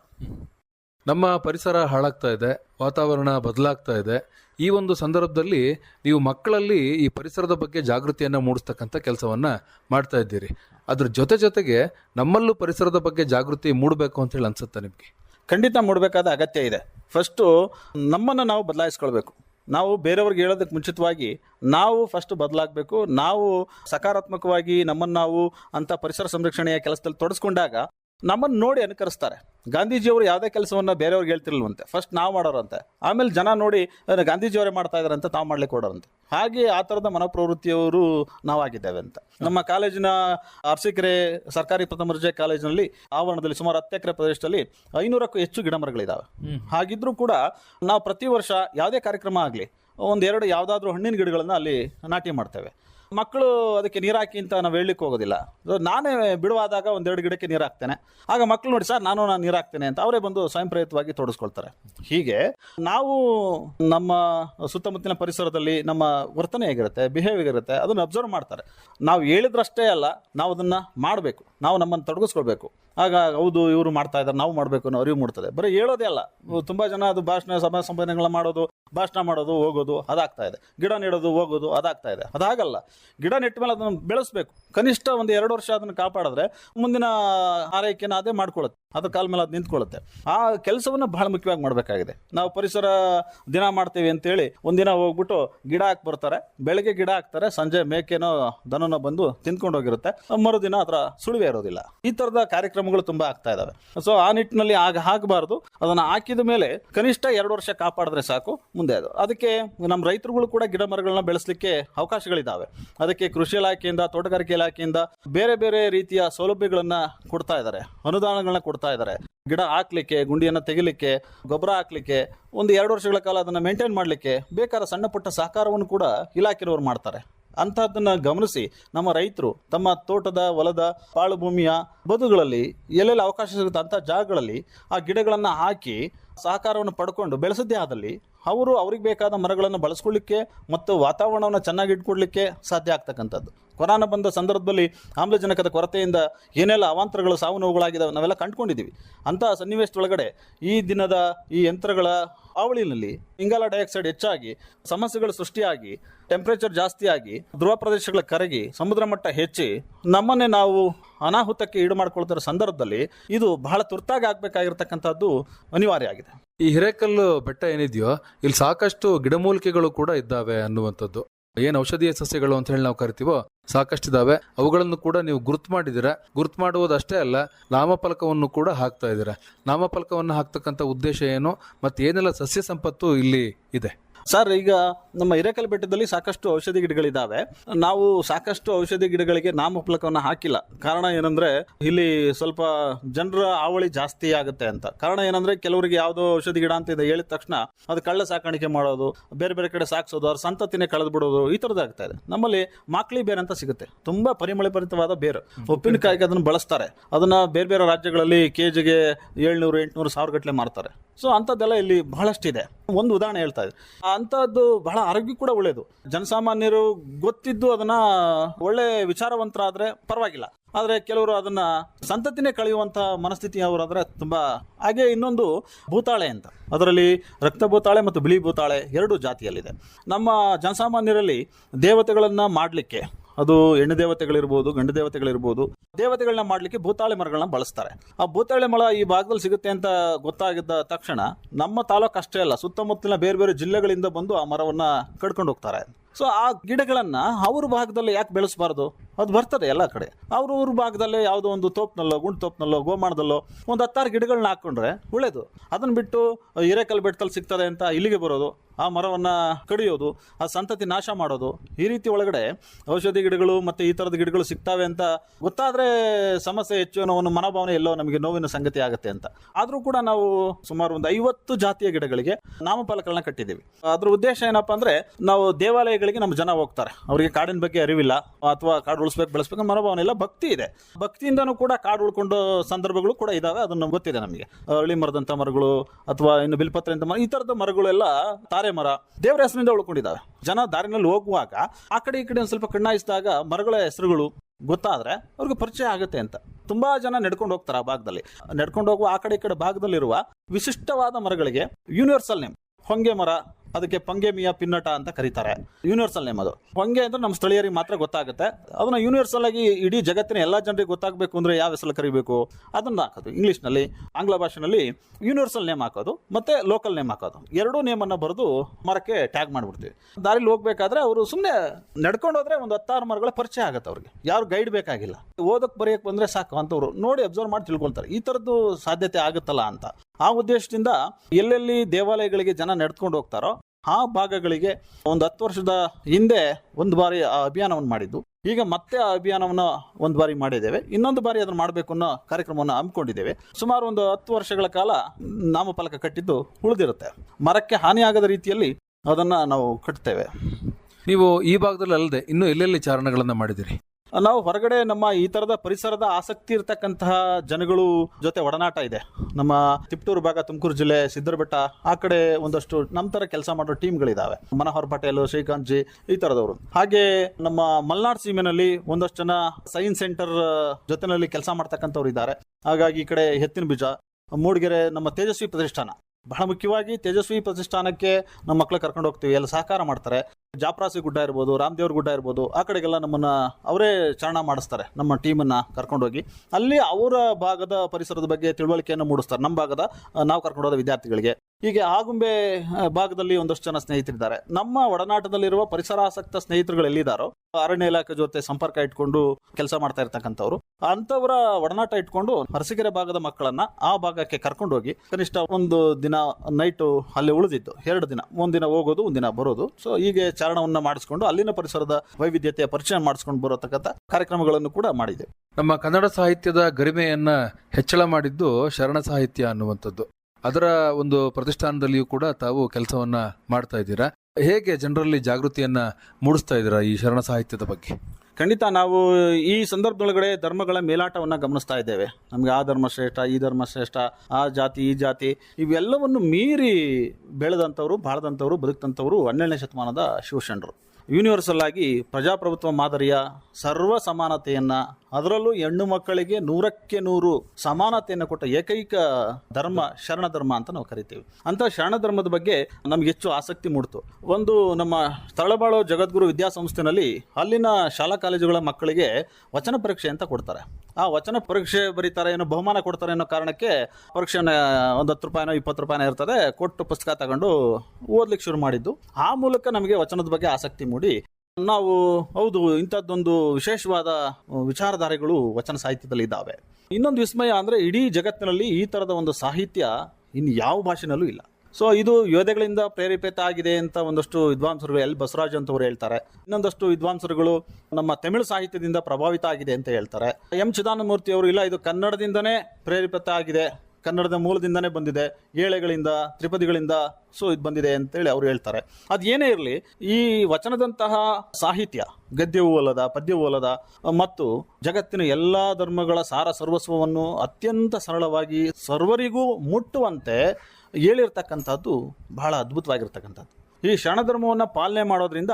ನಮ್ಮ ಪರಿಸರ ಹಾಳಾಗ್ತಾ ಇದೆ ವಾತಾವರಣ ಬದಲಾಗ್ತಾ ಇದೆ. ಈ ಒಂದು ಸಂದರ್ಭದಲ್ಲಿ ನೀವು ಮಕ್ಕಳಲ್ಲಿ ಈ ಪರಿಸರದ ಬಗ್ಗೆ ಜಾಗೃತಿಯನ್ನು ಮೂಡಿಸ್ತಕ್ಕಂಥ ಕೆಲಸವನ್ನ ಮಾಡ್ತಾ ಇದ್ದೀರಿ. ಅದ್ರ ಜೊತೆ ಜೊತೆಗೆ ನಮ್ಮಲ್ಲೂ ಪರಿಸರದ ಬಗ್ಗೆ ಜಾಗೃತಿ ಮೂಡಬೇಕು ಅಂತ ಹೇಳಿ ಅನ್ಸುತ್ತೆ ನಿಮಗೆ? ಖಂಡಿತ ಮೂಡಬೇಕಾದ ಅಗತ್ಯ ಇದೆ. ಫಸ್ಟು ನಮ್ಮನ್ನು ನಾವು ಬದಲಾಯಿಸ್ಕೊಳ್ಬೇಕು. ನಾವು ಬೇರೆಯವ್ರಿಗೆ ಹೇಳೋದಕ್ಕೆ ಮುಂಚಿತವಾಗಿ ನಾವು ಫಸ್ಟ್ ಬದಲಾಗಬೇಕು. ನಾವು ಸಕಾರಾತ್ಮಕವಾಗಿ ನಮ್ಮನ್ನು ನಾವು ಅಂಥ ಪರಿಸರ ಸಂರಕ್ಷಣೆಯ ಕೆಲಸದಲ್ಲಿ ತೊಡಸ್ಕೊಂಡಾಗ ನಮ್ಮನ್ನು ನೋಡಿ ಅನುಕರಿಸ್ತಾರೆ. ಗಾಂಧೀಜಿಯವರು ಯಾವುದೇ ಕೆಲಸವನ್ನು ಬೇರೆಯವ್ರಿಗೆ ಹೇಳ್ತಿರ್ಲಿಲ್ವಂತೆ. ಫಸ್ಟ್ ನಾವು ಮಾಡೋರಂತೆ. ಆಮೇಲೆ ಜನ ನೋಡಿ "ಅರೆ, ಗಾಂಧೀಜಿಯವರೇ ಮಾಡ್ತಾ ಇದಾರೆ ಅಂತ ತಾವು ಮಾಡ್ಲಿಕ್ಕೆ ಕೊಡೋರಂತೆ ಹಾಗೆ ಆ ಥರದ ಮನೋಪ್ರವೃತ್ತಿಯವರು ನಾವಾಗಿದ್ದೇವೆ ಅಂತ. ನಮ್ಮ ಕಾಲೇಜಿನ ಅರ್ಸಿಕೆರೆ ಸರ್ಕಾರಿ ಪ್ರಥಮ ದರ್ಜೆ ಕಾಲೇಜಿನಲ್ಲಿ ಆವರಣದಲ್ಲಿ ಸುಮಾರು ಹತ್ತು ಎಕರೆ ಪ್ರದೇಶದಲ್ಲಿ ಐನೂರಕ್ಕೂ ಹೆಚ್ಚು ಗಿಡ ಮರಗಳಿದ್ದಾವೆ ಹಾಗಿದ್ರೂ ಕೂಡ ನಾವು ಪ್ರತಿ ವರ್ಷ ಯಾವುದೇ ಕಾರ್ಯಕ್ರಮ ಆಗಲಿ ಒಂದೆರಡು ಯಾವುದಾದ್ರೂ ಹಣ್ಣಿನ ಗಿಡಗಳನ್ನು ಅಲ್ಲಿ ನಾಟಿ ಮಾಡ್ತೇವೆ. ಮಕ್ಕಳು ಅದಕ್ಕೆ ನೀರು ಹಾಕಿ ಅಂತ ನಾವು ಹೇಳಲಿಕ್ಕೆ ಹೋಗೋದಿಲ್ಲ. ನಾನೇ ಬಿಡುವಾದಾಗ ಒಂದೆರಡು ಗಿಡಕ್ಕೆ ನೀರು ಹಾಕ್ತೇನೆ. ಆಗ ಮಕ್ಕಳು ನೋಡಿ, ಸರ್, ನಾನು ನಾನು ನೀರು ಹಾಕ್ತೇನೆ ಅಂತ ಅವರೇ ಬಂದು ಸ್ವಯಂ ಪ್ರೇರಿತವಾಗಿ ತೊಡಸ್ಕೊಳ್ತಾರೆ ಹೀಗೆ ನಾವು ನಮ್ಮ ಸುತ್ತಮುತ್ತಲಿನ ಪರಿಸರದಲ್ಲಿ ನಮ್ಮ ವರ್ತನೆ ಹೇಗಿರುತ್ತೆ ಬಿಹೇವ್ ಹೇಗಿರುತ್ತೆ, ಅದನ್ನು ಅಬ್ಸರ್ವ್ ಮಾಡ್ತಾರೆ. ನಾವು ಹೇಳಿದ್ರಷ್ಟೇ ಅಲ್ಲ, ನಾವು ಅದನ್ನು ಮಾಡಬೇಕು. ನಾವು ನಮ್ಮನ್ನು ತೊಡಗಿಸ್ಕೊಳ್ಬೇಕು. ಆಗ ಹೌದು, ಇವರು ಮಾಡ್ತಾ ಇದ್ದಾರೆ, ನಾವು ಮಾಡಬೇಕು ಅನ್ನೋ ಅರಿವು ಮೂಡ್ತದೆ. ಬರೀ ಹೇಳೋದೇ ಅಲ್ಲ. ತುಂಬ ಜನ ಅದು ಭಾಷಣ ಸಭಾ ಸಂಪನ್ನಗಳನ್ನ ಮಾಡೋದು, ಭಾಷಣ ಮಾಡೋದು, ಹೋಗೋದು, ಅದಾಗ್ತಾ ಇದೆ. ಗಿಡ ನೆಡೋದು, ಹೋಗೋದು, ಅದಾಗ್ತಾ ಇದೆ. ಅದಾಗಲ್ಲ. ಗಿಡ ನೆಟ್ಟ ಮೇಲೆ ಅದನ್ನು ಬೆಳೆಸಬೇಕು. ಕನಿಷ್ಠ ಒಂದು ಎರಡು ವರ್ಷ ಅದನ್ನು ಕಾಪಾಡಿದ್ರೆ ಮುಂದಿನ ಆರೈಕೆನ ಅದೇ ಮಾಡ್ಕೊಳ್ಳುತ್ತೆ. ಅದ್ರ ಕಾಲ ಮೇಲೆ ಅದು ನಿಂತ್ಕೊಳ್ಳುತ್ತೆ. ಆ ಕೆಲಸವನ್ನು ಬಹಳ ಮುಖ್ಯವಾಗಿ ಮಾಡಬೇಕಾಗಿದೆ. ನಾವು ಪರಿಸರ ದಿನ ಮಾಡ್ತೀವಿ ಅಂತೇಳಿ ಒಂದಿನ ಹೋಗ್ಬಿಟ್ಟು ಗಿಡ ಹಾಕಿ ಬರ್ತಾರೆ. ಬೆಳಗ್ಗೆ ಗಿಡ ಹಾಕ್ತಾರೆ. ಸಂಜೆ ಮೇಕೆನೋ ದನನೋ ಬಂದು ತಿಂದ್ಕೊಂಡು ಹೋಗಿರುತ್ತೆ. ಮರುದಿನ ಅದರ ಸುಳಿವೆ ಇರೋದಿಲ್ಲ. ಈ ತರದ ಕಾರ್ಯಕ್ರಮಗಳು ತುಂಬಾ ಆಗ್ತಾ ಇದಾವೆ. ಸೊ ಆ ನಿಟ್ಟಿನಲ್ಲಿ ಆಗ ಆಗಬಾರ್ದು ಅದನ್ನ ಹಾಕಿದ ಮೇಲೆ ಕನಿಷ್ಠ ಎರಡು ವರ್ಷ ಕಾಪಾಡಿದ್ರೆ ಸಾಕು, ಮುಂದೆ ಅದು. ಅದಕ್ಕೆ ನಮ್ಮ ರೈತರುಗಳು ಕೂಡ ಗಿಡ ಮರಗಳನ್ನ ಬೆಳೆಸಲಿಕ್ಕೆ ಅವಕಾಶಗಳಿದ್ದಾವೆ ಅದಕ್ಕೆ ಕೃಷಿ ಇಲಾಖೆಯಿಂದ, ತೋಟಗಾರಿಕೆ ಇಲಾಖೆಯಿಂದ ಬೇರೆ ಬೇರೆ ರೀತಿಯ ಸೌಲಭ್ಯಗಳನ್ನ ಕೊಡ್ತಾ ಇದ್ದಾರೆ ಅನುದಾನಗಳನ್ನ ಕೊಡ್ತಾ ಇದ್ದಾರೆ ಗಿಡ ಹಾಕ್ಲಿಕ್ಕೆ, ಗುಂಡಿಯನ್ನು ತೆಗಿಲಿಕ್ಕೆ, ಗೊಬ್ಬರ ಹಾಕ್ಲಿಕ್ಕೆ, ಒಂದು ಎರಡು ವರ್ಷಗಳ ಕಾಲ ಅದನ್ನು ಮೇಂಟೈನ್ ಮಾಡಲಿಕ್ಕೆ ಬೇಕಾದ ಸಣ್ಣ ಪುಟ್ಟ ಸಹಕಾರವನ್ನು ಕೂಡ ಇಲಾಖೆಯವರು ಮಾಡ್ತಾರೆ. ಅಂತಹದ್ದನ್ನು ಗಮನಿಸಿ ನಮ್ಮ ರೈತರು ತಮ್ಮ ತೋಟದ, ಹೊಲದ, ಪಾಳು ಭೂಮಿಯ ಬದುಗಳಲ್ಲಿ ಎಲ್ಲೆಲ್ಲಿ ಅವಕಾಶ ಸಿಗುತ್ತೆ ಅಂಥ ಜಾಗಗಳಲ್ಲಿ ಆ ಗಿಡಗಳನ್ನು ಹಾಕಿ ಸಹಕಾರವನ್ನು ಪಡ್ಕೊಂಡು ಬೆಳೆಸದ್ದೇ ಆದಲ್ಲಿ ಅವರು ಅವ್ರಿಗೆ ಬೇಕಾದ ಮರಗಳನ್ನು ಬಳಸ್ಕೊಳ್ಳಿಕ್ಕೆ ಮತ್ತು ವಾತಾವರಣವನ್ನು ಚೆನ್ನಾಗಿ ಇಟ್ಕೊಡ್ಲಿಕ್ಕೆ ಸಾಧ್ಯ ಆಗ್ತಕ್ಕಂಥದ್ದು. ಕೊರೋನಾ ಬಂದ ಸಂದರ್ಭದಲ್ಲಿ ಆಮ್ಲಜನಕದ ಕೊರತೆಯಿಂದ ಏನೆಲ್ಲ ಅವಾಂತರಗಳು ಸಾವು ನೋವುಗಳಾಗಿದ್ದಾವೆ ನಾವೆಲ್ಲ ಕಂಡುಕೊಂಡಿದ್ದೀವಿ. ಅಂತಹ ಸನ್ನಿವೇಶದೊಳಗಡೆ ಈ ದಿನದ ಈ ಯಂತ್ರಗಳ ಹಾವಳಿನಲ್ಲಿ ಇಂಗಾಲ ಡೈಆಕ್ಸೈಡ್ ಹೆಚ್ಚಾಗಿ, ಸಮಸ್ಯೆಗಳು ಸೃಷ್ಟಿಯಾಗಿ ಟೆಂಪರೇಚರ್ ಜಾಸ್ತಿಯಾಗಿ, ಧ್ರುವ ಪ್ರದೇಶಗಳ ಕರಗಿ, ಸಮುದ್ರ ಮಟ್ಟ ಹೆಚ್ಚಿ ನಮ್ಮನ್ನೇ ನಾವು ಅನಾಹುತಕ್ಕೆ ಈಡು ಮಾಡಿಕೊಳ್ತಿರೋ ಸಂದರ್ಭದಲ್ಲಿ ಇದು ಬಹಳ ತುರ್ತಾಗಿ ಆಗಬೇಕಾಗಿರ್ತಕ್ಕಂಥದ್ದು ಅನಿವಾರ್ಯ ಆಗಿದೆ. ಈ ಹಿರೇಕಲ್ಲು ಬೆಟ್ಟ ಏನಿದೆಯೋ, ಇಲ್ಲಿ ಸಾಕಷ್ಟು ಗಿಡಮೂಲಿಕೆಗಳು ಕೂಡ ಇದ್ದಾವೆ ಅನ್ನುವಂಥದ್ದು. ಏನು ಔಷಧೀಯ ಸಸ್ಯಗಳು ಅಂತ ಹೇಳಿ ನಾವು ಕರಿತೀವೋ ಇದ್ದಾವೆ. ಅವುಗಳನ್ನು ಕೂಡ ನೀವು ಗುರುತು ಮಾಡಿದ್ದೀರಾ? ಗುರುತು ಮಾಡುವುದಷ್ಟೇ ಅಲ್ಲ, ನಾಮಫಲಕವನ್ನು ಕೂಡ ಹಾಕ್ತಾ ಇದ್ದೀರಾ? ನಾಮಫಲಕವನ್ನು ಹಾಕ್ತಕ್ಕಂಥ ಉದ್ದೇಶ ಏನು? ಮತ್ತೆ ಏನೆಲ್ಲ ಸಸ್ಯ ಸಂಪತ್ತು ಇಲ್ಲಿ ಇದೆ? ಸರ್, ಈಗ ನಮ್ಮ ಹಿರೇಕಲ್ ಬೆಟ್ಟದಲ್ಲಿ ಸಾಕಷ್ಟು ಔಷಧಿ ಗಿಡಗಳಿದ್ದಾವೆ ನಾವು ಸಾಕಷ್ಟು ಔಷಧಿ ಗಿಡಗಳಿಗೆ ನಾಮಫಲಕವನ್ನು ಹಾಕಿಲ್ಲ. ಕಾರಣ ಏನಂದ್ರೆ, ಇಲ್ಲಿ ಸ್ವಲ್ಪ ಜನರ ಹಾವಳಿ ಜಾಸ್ತಿ ಆಗುತ್ತೆ ಅಂತ. ಕಾರಣ ಏನಂದ್ರೆ, ಕೆಲವರಿಗೆ ಯಾವುದೋ ಔಷಧಿ ಗಿಡ ಅಂತ ಇದೆ ಹೇಳಿದ ತಕ್ಷಣ ಅದು ಕಳ್ಳ ಸಾಕಾಣಿಕೆ ಮಾಡೋದು, ಬೇರೆ ಬೇರೆ ಕಡೆ ಸಾಕ್ಸೋದು, ಅವ್ರ ಸಂತತಿನೇ ಕಳೆದು ಬಿಡೋದು ಈ ಥರದ್ದು ಆಗ್ತಾ ಇದೆ. ನಮ್ಮಲ್ಲಿ ಮಾಕ್ಲಿ ಬೇರೆ ಅಂತ ಸಿಗುತ್ತೆ. ತುಂಬಾ ಪರಿಮಳಭರಿತವಾದ ಬೇರು. ಉಪ್ಪಿನಕಾಯಿಗೆ ಅದನ್ನು ಬಳಸ್ತಾರೆ. ಅದನ್ನ ಬೇರೆ ಬೇರೆ ರಾಜ್ಯಗಳಲ್ಲಿ ಕೆಜಿಗೆ ಏಳ್ನೂರು, ಎಂಟುನೂರು, ಸಾವಿರ ಗಟ್ಟಲೆ ಮಾರ್ತಾರೆ. ಸೊ ಅಂಥದ್ದೆಲ್ಲ ಇಲ್ಲಿ ಬಹಳಷ್ಟಿದೆ. ಒಂದು ಉದಾಹರಣೆ ಹೇಳ್ತಾ ಇದೆ ಅಂಥದ್ದು ಬಹಳ ಆರೋಗ್ಯ ಕೂಡ ಒಳ್ಳೆಯದು ಜನಸಾಮಾನ್ಯರು ಗೊತ್ತಿದ್ದು ಅದನ್ನ ಒಳ್ಳೆ ವಿಚಾರವಂತರಾದರೆ ಪರವಾಗಿಲ್ಲ. ಆದರೆ ಕೆಲವರು ಅದನ್ನ ಸಂತತಿನೇ ಕಳೆಯುವಂಥ ಮನಸ್ಥಿತಿ ಅವರಾದರೆ ತುಂಬಾ ಹಾಗೆ ಇನ್ನೊಂದು ಭೂತಾಳೆ ಅಂತ. ಅದರಲ್ಲಿ ರಕ್ತ ಭೂತಾಳೆ ಮತ್ತು ಬಿಳಿ ಭೂತಾಳೆ ಎರಡು ಜಾತಿಯಲ್ಲಿದೆ. ನಮ್ಮ ಜನಸಾಮಾನ್ಯರಲ್ಲಿ ದೇವತೆಗಳನ್ನು ಮಾಡಲಿಕ್ಕೆ ಅದು ಹೆಣ್ಣು ದೇವತೆಗಳಿರ್ಬೋದು, ಗಂಡು ದೇವತೆಗಳಿರ್ಬೋದು. ದೇವತೆಗಳನ್ನ ಮಾಡಲಿಕ್ಕೆ ಭೂತಾಳೆ ಮರಗಳನ್ನ ಬಳಸ್ತಾರೆ. ಆ ಭೂತಾಳೆ ಮರ ಈ ಭಾಗದಲ್ಲಿ ಸಿಗುತ್ತೆ ಅಂತ ಗೊತ್ತಾಗಿದ್ದ ತಕ್ಷಣ ನಮ್ಮ ತಾಲೂಕು ಅಷ್ಟೇ ಅಲ್ಲ, ಸುತ್ತಮುತ್ತಲಿನ ಬೇರೆ ಬೇರೆ ಜಿಲ್ಲೆಗಳಿಂದ ಬಂದು ಆ ಮರವನ್ನ ಕಡ್ಕೊಂಡು ಹೋಗ್ತಾರೆ. ಸೊ ಆ ಗಿಡಗಳನ್ನ ಅವ್ರ ಭಾಗದಲ್ಲಿ ಯಾಕೆ ಬೆಳೆಸಬಾರ್ದು? ಅದು ಬರ್ತದೆ ಎಲ್ಲ ಕಡೆ. ಅವ್ರ ಊರ ಭಾಗದಲ್ಲೇ ಯಾವುದೋ ಒಂದು ತೋಪ್ನಲ್ಲೋ, ಗುಂಡು ತೋಪ್ನಲ್ಲೋ ಗೋಮಾಣದಲ್ಲೋ ಒಂದು ಹತ್ತಾರು ಗಿಡಗಳನ್ನ ಹಾಕ್ಕೊಂಡ್ರೆ ಒಳ್ಳೇದು. ಅದನ್ನು ಬಿಟ್ಟು ಹಿರೇಕಲ್ ಬೆಟ್ಟದಲ್ಲಿ ಸಿಗ್ತದೆ ಅಂತ ಇಲ್ಲಿಗೆ ಬರೋದು, ಆ ಮರವನ್ನು ಕಡಿಯೋದು, ಆ ಸಂತತಿ ನಾಶ ಮಾಡೋದು, ಈ ರೀತಿ ಒಳಗಡೆ ಔಷಧಿ ಗಿಡಗಳು ಮತ್ತು ಈ ಥರದ ಗಿಡಗಳು ಸಿಗ್ತಾವೆ ಅಂತ ಗೊತ್ತಾದರೆ ಸಮಸ್ಯೆ ಹೆಚ್ಚು ಅನ್ನೋ ಒಂದು ಮನೋಭಾವನೆ ಎಲ್ಲೋ ನಮಗೆ ನೋವಿನ ಸಂಗತಿ ಆಗುತ್ತೆ ಅಂತ. ಆದರೂ ಕೂಡ ನಾವು ಸುಮಾರು ಒಂದು ಐವತ್ತು ಜಾತಿಯ ಗಿಡಗಳಿಗೆ ನಾಮಫಲಕಗಳನ್ನ ಕಟ್ಟಿದ್ದೀವಿ. ಅದ್ರ ಉದ್ದೇಶ ಏನಪ್ಪಾ ಅಂದರೆ ನಾವು ದೇವಾಲಯಗಳಿಗೆ ನಮ್ಮ ಜನ ಹೋಗ್ತಾರೆ. ಅವರಿಗೆ ಕಾಡಿನ ಬಗ್ಗೆ ಅರಿವಿಲ್ಲ, ಅಥವಾ ಕಾಡು ಉಳಿಸ್ಬೇಕು ಬೆಳೆಸ್ಬೇಕು ಮನೋಭಾವನೆ ಇಲ್ಲ ಭಕ್ತಿ ಇದೆ. ಭಕ್ತಿಯಿಂದನೂ ಕೂಡ ಕಾಡು ಉಳ್ಕೊಂಡು ಸಂದರ್ಭಗಳು ಕೂಡ ಇದಾವೆ, ಅದನ್ನು ಗೊತ್ತಿದೆ ನಮಗೆ. ಅರಳಿ ಮರದಂಥ ಮರಗಳು ಅಥವಾ ಇನ್ನು ಬಿಲ್ಪತ್ರೆ ಅಂತ ಮರ ಈ ಥರದ ಮರಗಳೆಲ್ಲ ತಾರೆ ಮರ, ದೇವರ ಹೆಸರಿನಿಂದ ಉಳ್ಕೊಂಡಿದ್ದಾವೆ ಜನ ದಾರಿನಲ್ಲಿ ಹೋಗುವಾಗ ಆ ಕಡೆ ಈ ಕಡೆ ಒಂದು ಸ್ವಲ್ಪ ಕಣ್ಣಾಯಿಸಿದಾಗ ಮರಗಳ ಹೆಸರುಗಳು ಗೊತ್ತಾದರೆ ಅವ್ರಿಗೆ ಪರಿಚಯ ಆಗುತ್ತೆ ಅಂತ. ತುಂಬ ಜನ ನಡ್ಕೊಂಡು ಹೋಗ್ತಾರೆ ಆ ಭಾಗದಲ್ಲಿ. ನಡ್ಕೊಂಡು ಹೋಗುವ ಆ ಕಡೆ ಈ ಕಡೆ ಭಾಗದಲ್ಲಿರುವ ವಿಶಿಷ್ಟವಾದ ಮರಗಳಿಗೆ ಯೂನಿವರ್ಸಲ್ ನೇಮ್ ಹೊಂಗೆ ಮರ ಅದಕ್ಕೆ ಪಂಗೆಮಿಯ ಪಿನ್ನಟ ಅಂತ ಕರೀತಾರೆ. ಯೂನಿವರ್ಸಲ್ ನೇಮ್ ಅದು. ಪಂಗೆ ಅಂದ್ರೆ ನಮ್ಮ ಸ್ಥಳೀಯರಿಗೆ ಮಾತ್ರ ಗೊತ್ತಾಗುತ್ತೆ. ಅದನ್ನ ಯೂನಿವರ್ಸಲ್ ಆಗಿ ಇಡೀ ಜಗತ್ತಿನ ಎಲ್ಲ ಜನರಿಗೆ ಗೊತ್ತಾಗಬೇಕು ಅಂದ್ರೆ ಯಾವ ಹೆಸರು ಕರಿಬೇಕು? ಅದನ್ನ ಹಾಕೋದು. ಇಂಗ್ಲಿಷ್ನಲ್ಲಿ ಆಂಗ್ಲ ಭಾಷೆನಲ್ಲಿ ಯೂನಿವರ್ಸಲ್ ನೇಮ್ ಹಾಕೋದು, ಮತ್ತೆ ಲೋಕಲ್ ನೇಮ್ ಹಾಕೋದು. ಎರಡೂ ನೇಮನ್ನು ಬರೆದು ಮರಕ್ಕೆ ಟ್ಯಾಗ್ ಮಾಡಿಬಿಡ್ತೀವಿ. ದಾರಿಲಿ ಹೋಗ್ಬೇಕಾದ್ರೆ ಅವರು ಸುಮ್ಮನೆ ನಡ್ಕೊಂಡು ಹೋದ್ರೆ ಒಂದು ಹತ್ತಾರು ಮರಗಳ ಪರಿಚಯ ಆಗುತ್ತೆ ಅವ್ರಿಗೆ. ಯಾರು ಗೈಡ್ ಬೇಕಾಗಿಲ್ಲ. ಓದಕ್ ಬರೆಯಕ್ ಬಂದ್ರೆ ಸಾಕು ಅಂತವ್ರು ನೋಡಿ ಅಬ್ಸರ್ವ್ ಮಾಡಿ ತಿಳ್ಕೊಳ್ತಾರೆ. ಈ ತರದ್ದು ಸಾಧ್ಯತೆ ಆಗುತ್ತಲ್ಲ ಅಂತ. ಆ ಉದ್ದೇಶದಿಂದ ಎಲ್ಲೆಲ್ಲಿ ದೇವಾಲಯಗಳಿಗೆ ಜನ ನಡೆದುಕೊಂಡು ಹೋಗ್ತಾರೋ ಆ ಭಾಗಗಳಿಗೆ ಒಂದು ಹತ್ತು ವರ್ಷದ ಹಿಂದೆ ಒಂದು ಬಾರಿ ಆ ಅಭಿಯಾನವನ್ನು ಮಾಡಿದ್ದು. ಈಗ ಮತ್ತೆ ಆ ಅಭಿಯಾನವನ್ನು ಒಂದು ಬಾರಿ ಮಾಡಿದ್ದೇವೆ. ಇನ್ನೊಂದು ಬಾರಿ ಅದನ್ನು ಮಾಡಬೇಕು ಅನ್ನೋ ಕಾರ್ಯಕ್ರಮವನ್ನು ಹಮ್ಮಿಕೊಂಡಿದ್ದೇವೆ. ಸುಮಾರು ಒಂದು ಹತ್ತು ವರ್ಷಗಳ ಕಾಲ ನಾಮಫಲಕ ಕಟ್ಟಿದ್ದು ಉಳಿದಿರುತ್ತೆ. ಮರಕ್ಕೆ ಹಾನಿಯಾಗದ ರೀತಿಯಲ್ಲಿ ಅದನ್ನು ನಾವು ಕಟ್ತೇವೆ. ನೀವು ಈ ಭಾಗದಲ್ಲಿ ಅಲ್ಲದೆ ಇನ್ನೂ ಎಲ್ಲೆಲ್ಲಿ ಚಾರಣಗಳನ್ನು ಮಾಡಿದಿರಿ ನಾವು ಹೊರಗಡೆ ನಮ್ಮ ಈ ತರದ ಪರಿಸರದ ಆಸಕ್ತಿ ಇರತಕ್ಕಂತಹ ಜನಗಳು ಜೊತೆ ಒಡನಾಟ ಇದೆ. ನಮ್ಮ ತಿಪ್ಟೂರು ಭಾಗ ತುಮಕೂರು ಜಿಲ್ಲೆ ಸಿದ್ದರ ಬೆಟ್ಟ ಆ ಕಡೆ ಒಂದಷ್ಟು ನಮ್ಮ ತರ ಕೆಲಸ ಮಾಡೋ ಟೀಮ್ಗಳಿದಾವೆ. ಮನೋಹರ್ ಪಟೇಲ್, ಶ್ರೀಕಾಂತ್ ಜಿ, ಈ ತರದವರು. ಹಾಗೆ ನಮ್ಮ ಮಲ್ನಾಡ್ ಸೀಮೆನಲ್ಲಿ ಒಂದಷ್ಟು ಜನ ಸೈನ್ಸ್ ಸೆಂಟರ್ ಜೊತೆನಲ್ಲಿ ಕೆಲಸ ಮಾಡ್ತಕ್ಕಂಥವ್ರು ಇದ್ದಾರೆ. ಹಾಗಾಗಿ ಈ ಕಡೆ ಎತ್ತಿನ ಬೀಜ, ಮೂಡಿಗೆರೆ ನಮ್ಮ ತೇಜಸ್ವಿ ಪ್ರತಿಷ್ಠಾನ. ಬಹಳ ಮುಖ್ಯವಾಗಿ ತೇಜಸ್ವಿ ಪ್ರತಿಷ್ಠಾನಕ್ಕೆ ನಮ್ಮ ಮಕ್ಕಳು ಕರ್ಕೊಂಡು ಹೋಗ್ತೀವಿ, ಎಲ್ಲ ಸಹಕಾರ ಮಾಡ್ತಾರೆ. ಜಾಪ್ರಾಸಿ ಗುಡ್ಡ ಇರ್ಬೋದು, ರಾಮದೇವ್ರ ಗುಡ್ಡ ಇರ್ಬೋದು, ಆ ಕಡೆಗೆಲ್ಲ ನಮ್ಮನ್ನ ಅವರೇ ಚಾರಣ ಮಾಡಿಸ್ತಾರೆ. ನಮ್ಮ ಟೀಮನ್ನ ಕರ್ಕೊಂಡೋಗಿ ಅಲ್ಲಿ ಅವರ ಭಾಗದ ಪರಿಸರದ ಬಗ್ಗೆ ತಿಳುವಳಿಕೆಯನ್ನು ಮೂಡಿಸ್ತಾರೆ. ನಮ್ಮ ಭಾಗದ ನಾವು ಕರ್ಕೊಂಡು ಹೋದ ವಿದ್ಯಾರ್ಥಿಗಳಿಗೆ. ಹೀಗೆ ಆಗುಂಬೆ ಭಾಗದಲ್ಲಿ ಒಂದಷ್ಟು ಜನ ಸ್ನೇಹಿತರಿದ್ದಾರೆ. ನಮ್ಮ ಒಡನಾಟದಲ್ಲಿರುವ ಪರಿಸರಾಸಕ್ತ ಸ್ನೇಹಿತರುಗಳು ಎಲ್ಲಿದ್ದಾರೋ ಅರಣ್ಯ ಇಲಾಖೆ ಜೊತೆ ಸಂಪರ್ಕ ಇಟ್ಕೊಂಡು ಕೆಲಸ ಮಾಡ್ತಾ ಇರ್ತಕ್ಕಂಥವ್ರು. ಅಂತವರ ಒಡನಾಟ ಇಟ್ಕೊಂಡು ಅರಸೀಕೆರೆ ಭಾಗದ ಮಕ್ಕಳನ್ನ ಆ ಭಾಗಕ್ಕೆ ಕರ್ಕೊಂಡೋಗಿ ಕನಿಷ್ಠ ಒಂದು ದಿನ, ನೈಟು ಅಲ್ಲಿ ಉಳಿದಿದ್ದು. ಎರಡು ದಿನ. ಒಂದಿನ ಹೋಗೋದು ಒಂದಿನ ಬರೋದು. ಸೊ ಹೀಗೆ ಚಾರಣವನ್ನ ಮಾಡಿಸ್ಕೊಂಡು ಅಲ್ಲಿನ ಪರಿಸರದ ವೈವಿಧ್ಯತೆಯ ಪರಿಚಯ ಮಾಡಿಸ್ಕೊಂಡು ಬರತಕ್ಕಂಥ ಕಾರ್ಯಕ್ರಮಗಳನ್ನು ಕೂಡ ಮಾಡಿದೆ. ನಮ್ಮ ಕನ್ನಡ ಸಾಹಿತ್ಯದ ಗರಿಮೆಯನ್ನ ಹೆಚ್ಚಳ ಮಾಡಿದ್ದು ಶರಣ ಸಾಹಿತ್ಯ ಅನ್ನುವಂಥದ್ದು. ಅದರ ಒಂದು ಪ್ರತಿಷ್ಠಾನದಲ್ಲಿಯೂ ಕೂಡ ತಾವು ಕೆಲಸವನ್ನ ಮಾಡ್ತಾ ಇದ್ದೀರಾ? ಹೇಗೆ ಜನರಲ್ಲಿ ಜಾಗೃತಿಯನ್ನ ಮೂಡಿಸ್ತಾ ಇದ್ದೀರಾ ಈ ಶರಣ ಸಾಹಿತ್ಯದ ಬಗ್ಗೆ? ಖಂಡಿತ ನಾವು ಈ ಸಂದರ್ಭದೊಳಗಡೆ ಧರ್ಮಗಳ ಮೇಲಾಟವನ್ನು ಗಮನಿಸ್ತಾ ಇದ್ದೇವೆ. ನಮಗೆ ಆ ಧರ್ಮ ಶ್ರೇಷ್ಠ, ಈ ಧರ್ಮ ಶ್ರೇಷ್ಠ, ಆ ಜಾತಿ, ಈ ಜಾತಿ ಇವೆಲ್ಲವನ್ನು ಮೀರಿ ಬೆಳೆದಂಥವ್ರು, ಬಾಳದಂಥವ್ರು ಬದುಕಂಥವ್ರು ಹನ್ನೆರಡನೇ ಶತಮಾನದ ಶಿವಶರಣರು ಯೂನಿವರ್ಸಲ್ ಆಗಿ ಪ್ರಜಾಪ್ರಭುತ್ವ ಮಾದರಿಯ ಸರ್ವ ಸಮಾನತೆಯನ್ನ ಅದರಲ್ಲೂ ಹೆಣ್ಣು ಮಕ್ಕಳಿಗೆ ನೂರಕ್ಕೆ ನೂರು ಸಮಾನತೆಯನ್ನು ಕೊಟ್ಟ ಏಕೈಕ ಧರ್ಮ, ಶರಣ ಧರ್ಮ ಅಂತ ನಾವು ಕರಿತೀವಿ. ಅಂತ ಶರಣ ಧರ್ಮದ ಬಗ್ಗೆ ನಮ್ಗೆ ಹೆಚ್ಚು ಆಸಕ್ತಿ ಮೂಡ್ತು. ಒಂದು ನಮ್ಮ ತಳಬಾಳು ಜಗದ್ಗುರು ವಿದ್ಯಾಸಂಸ್ಥೆನಲ್ಲಿ ಅಲ್ಲಿನ ಶಾಲಾ ಕಾಲೇಜುಗಳ ಮಕ್ಕಳಿಗೆ ವಚನ ಪರೀಕ್ಷೆ ಅಂತ ಕೊಡ್ತಾರೆ. ಆ ವಚನ ಪರೀಕ್ಷೆ ಬರೀತಾರೆ ಏನೋ ಬಹುಮಾನ ಕೊಡ್ತಾರೆ ಅನ್ನೋ ಕಾರಣಕ್ಕೆ ಪರೀಕ್ಷೆನ ಒಂದು ಹತ್ತು ರೂಪಾಯಿನೋ ಇಪ್ಪತ್ತು ರೂಪಾಯಿನೋ ಇರ್ತದೆ, ಕೊಟ್ಟು ಪುಸ್ತಕ ತಗೊಂಡು ಓದ್ಲಿಕ್ಕೆ ಶುರು ಮಾಡಿದ್ದು. ಆ ಮೂಲಕ ನಮಗೆ ವಚನದ ಬಗ್ಗೆ ಆಸಕ್ತಿ ಮೂಡಿ. ನಾವು, ಹೌದು, ಇಂಥದ್ದೊಂದು ವಿಶೇಷವಾದ ವಿಚಾರಧಾರೆಗಳು ವಚನ ಸಾಹಿತ್ಯದಲ್ಲಿ ಇದ್ದಾವೆ. ಇನ್ನೊಂದು ವಿಸ್ಮಯ ಅಂದರೆ ಇಡೀ ಜಗತ್ತಿನಲ್ಲಿ ಈ ಥರದ ಒಂದು ಸಾಹಿತ್ಯ ಇನ್ನು ಯಾವ ಭಾಷೆನಲ್ಲೂ ಇಲ್ಲ. ಸೊ ಇದು ಯೋಧೆಗಳಿಂದ ಪ್ರೇರೇಪಿತ ಆಗಿದೆ ಅಂತ ಒಂದಷ್ಟು ವಿದ್ವಾಂಸರು ಎಲ್. ಬಸವರಾಜ್ ಅಂತವ್ರು ಹೇಳ್ತಾರೆ. ಇನ್ನೊಂದಷ್ಟು ವಿದ್ವಾಂಸರುಗಳು ನಮ್ಮ ತಮಿಳು ಸಾಹಿತ್ಯದಿಂದ ಪ್ರಭಾವಿತ ಆಗಿದೆ ಅಂತ ಹೇಳ್ತಾರೆ. ಎಂ. ಚಿದಾನಂದಮೂರ್ತಿ ಅವರು ಇಲ್ಲ, ಇದು ಕನ್ನಡದಿಂದನೇ ಪ್ರೇರೇಪಿತ ಆಗಿದೆ. ಕನ್ನಡದ ಮೂಲದಿಂದನೇ ಬಂದಿದೆ, ಏಳೆಗಳಿಂದ, ತ್ರಿಪದಿಗಳಿಂದ ಸೊ ಇದು ಬಂದಿದೆ ಅಂತೇಳಿ ಅವರು ಹೇಳ್ತಾರೆ. ಅದು ಏನೇ ಇರಲಿ, ಈ ವಚನದಂತಹ ಸಾಹಿತ್ಯ, ಗದ್ಯವೂ ಅಲ್ಲದ, ಪದ್ಯವೂ ಅಲ್ಲದ, ಮತ್ತು ಜಗತ್ತಿನ ಎಲ್ಲ ಧರ್ಮಗಳ ಸಾರ ಸರ್ವಸ್ವವನ್ನು ಅತ್ಯಂತ ಸರಳವಾಗಿ ಸರ್ವರಿಗೂ ಮುಟ್ಟುವಂತೆ ಹೇಳಿರ್ತಕ್ಕಂಥದ್ದು ಬಹಳ ಅದ್ಭುತವಾಗಿರ್ತಕ್ಕಂಥದ್ದು. ಈ ಶರಣಧರ್ಮವನ್ನು ಪಾಲನೆ ಮಾಡೋದ್ರಿಂದ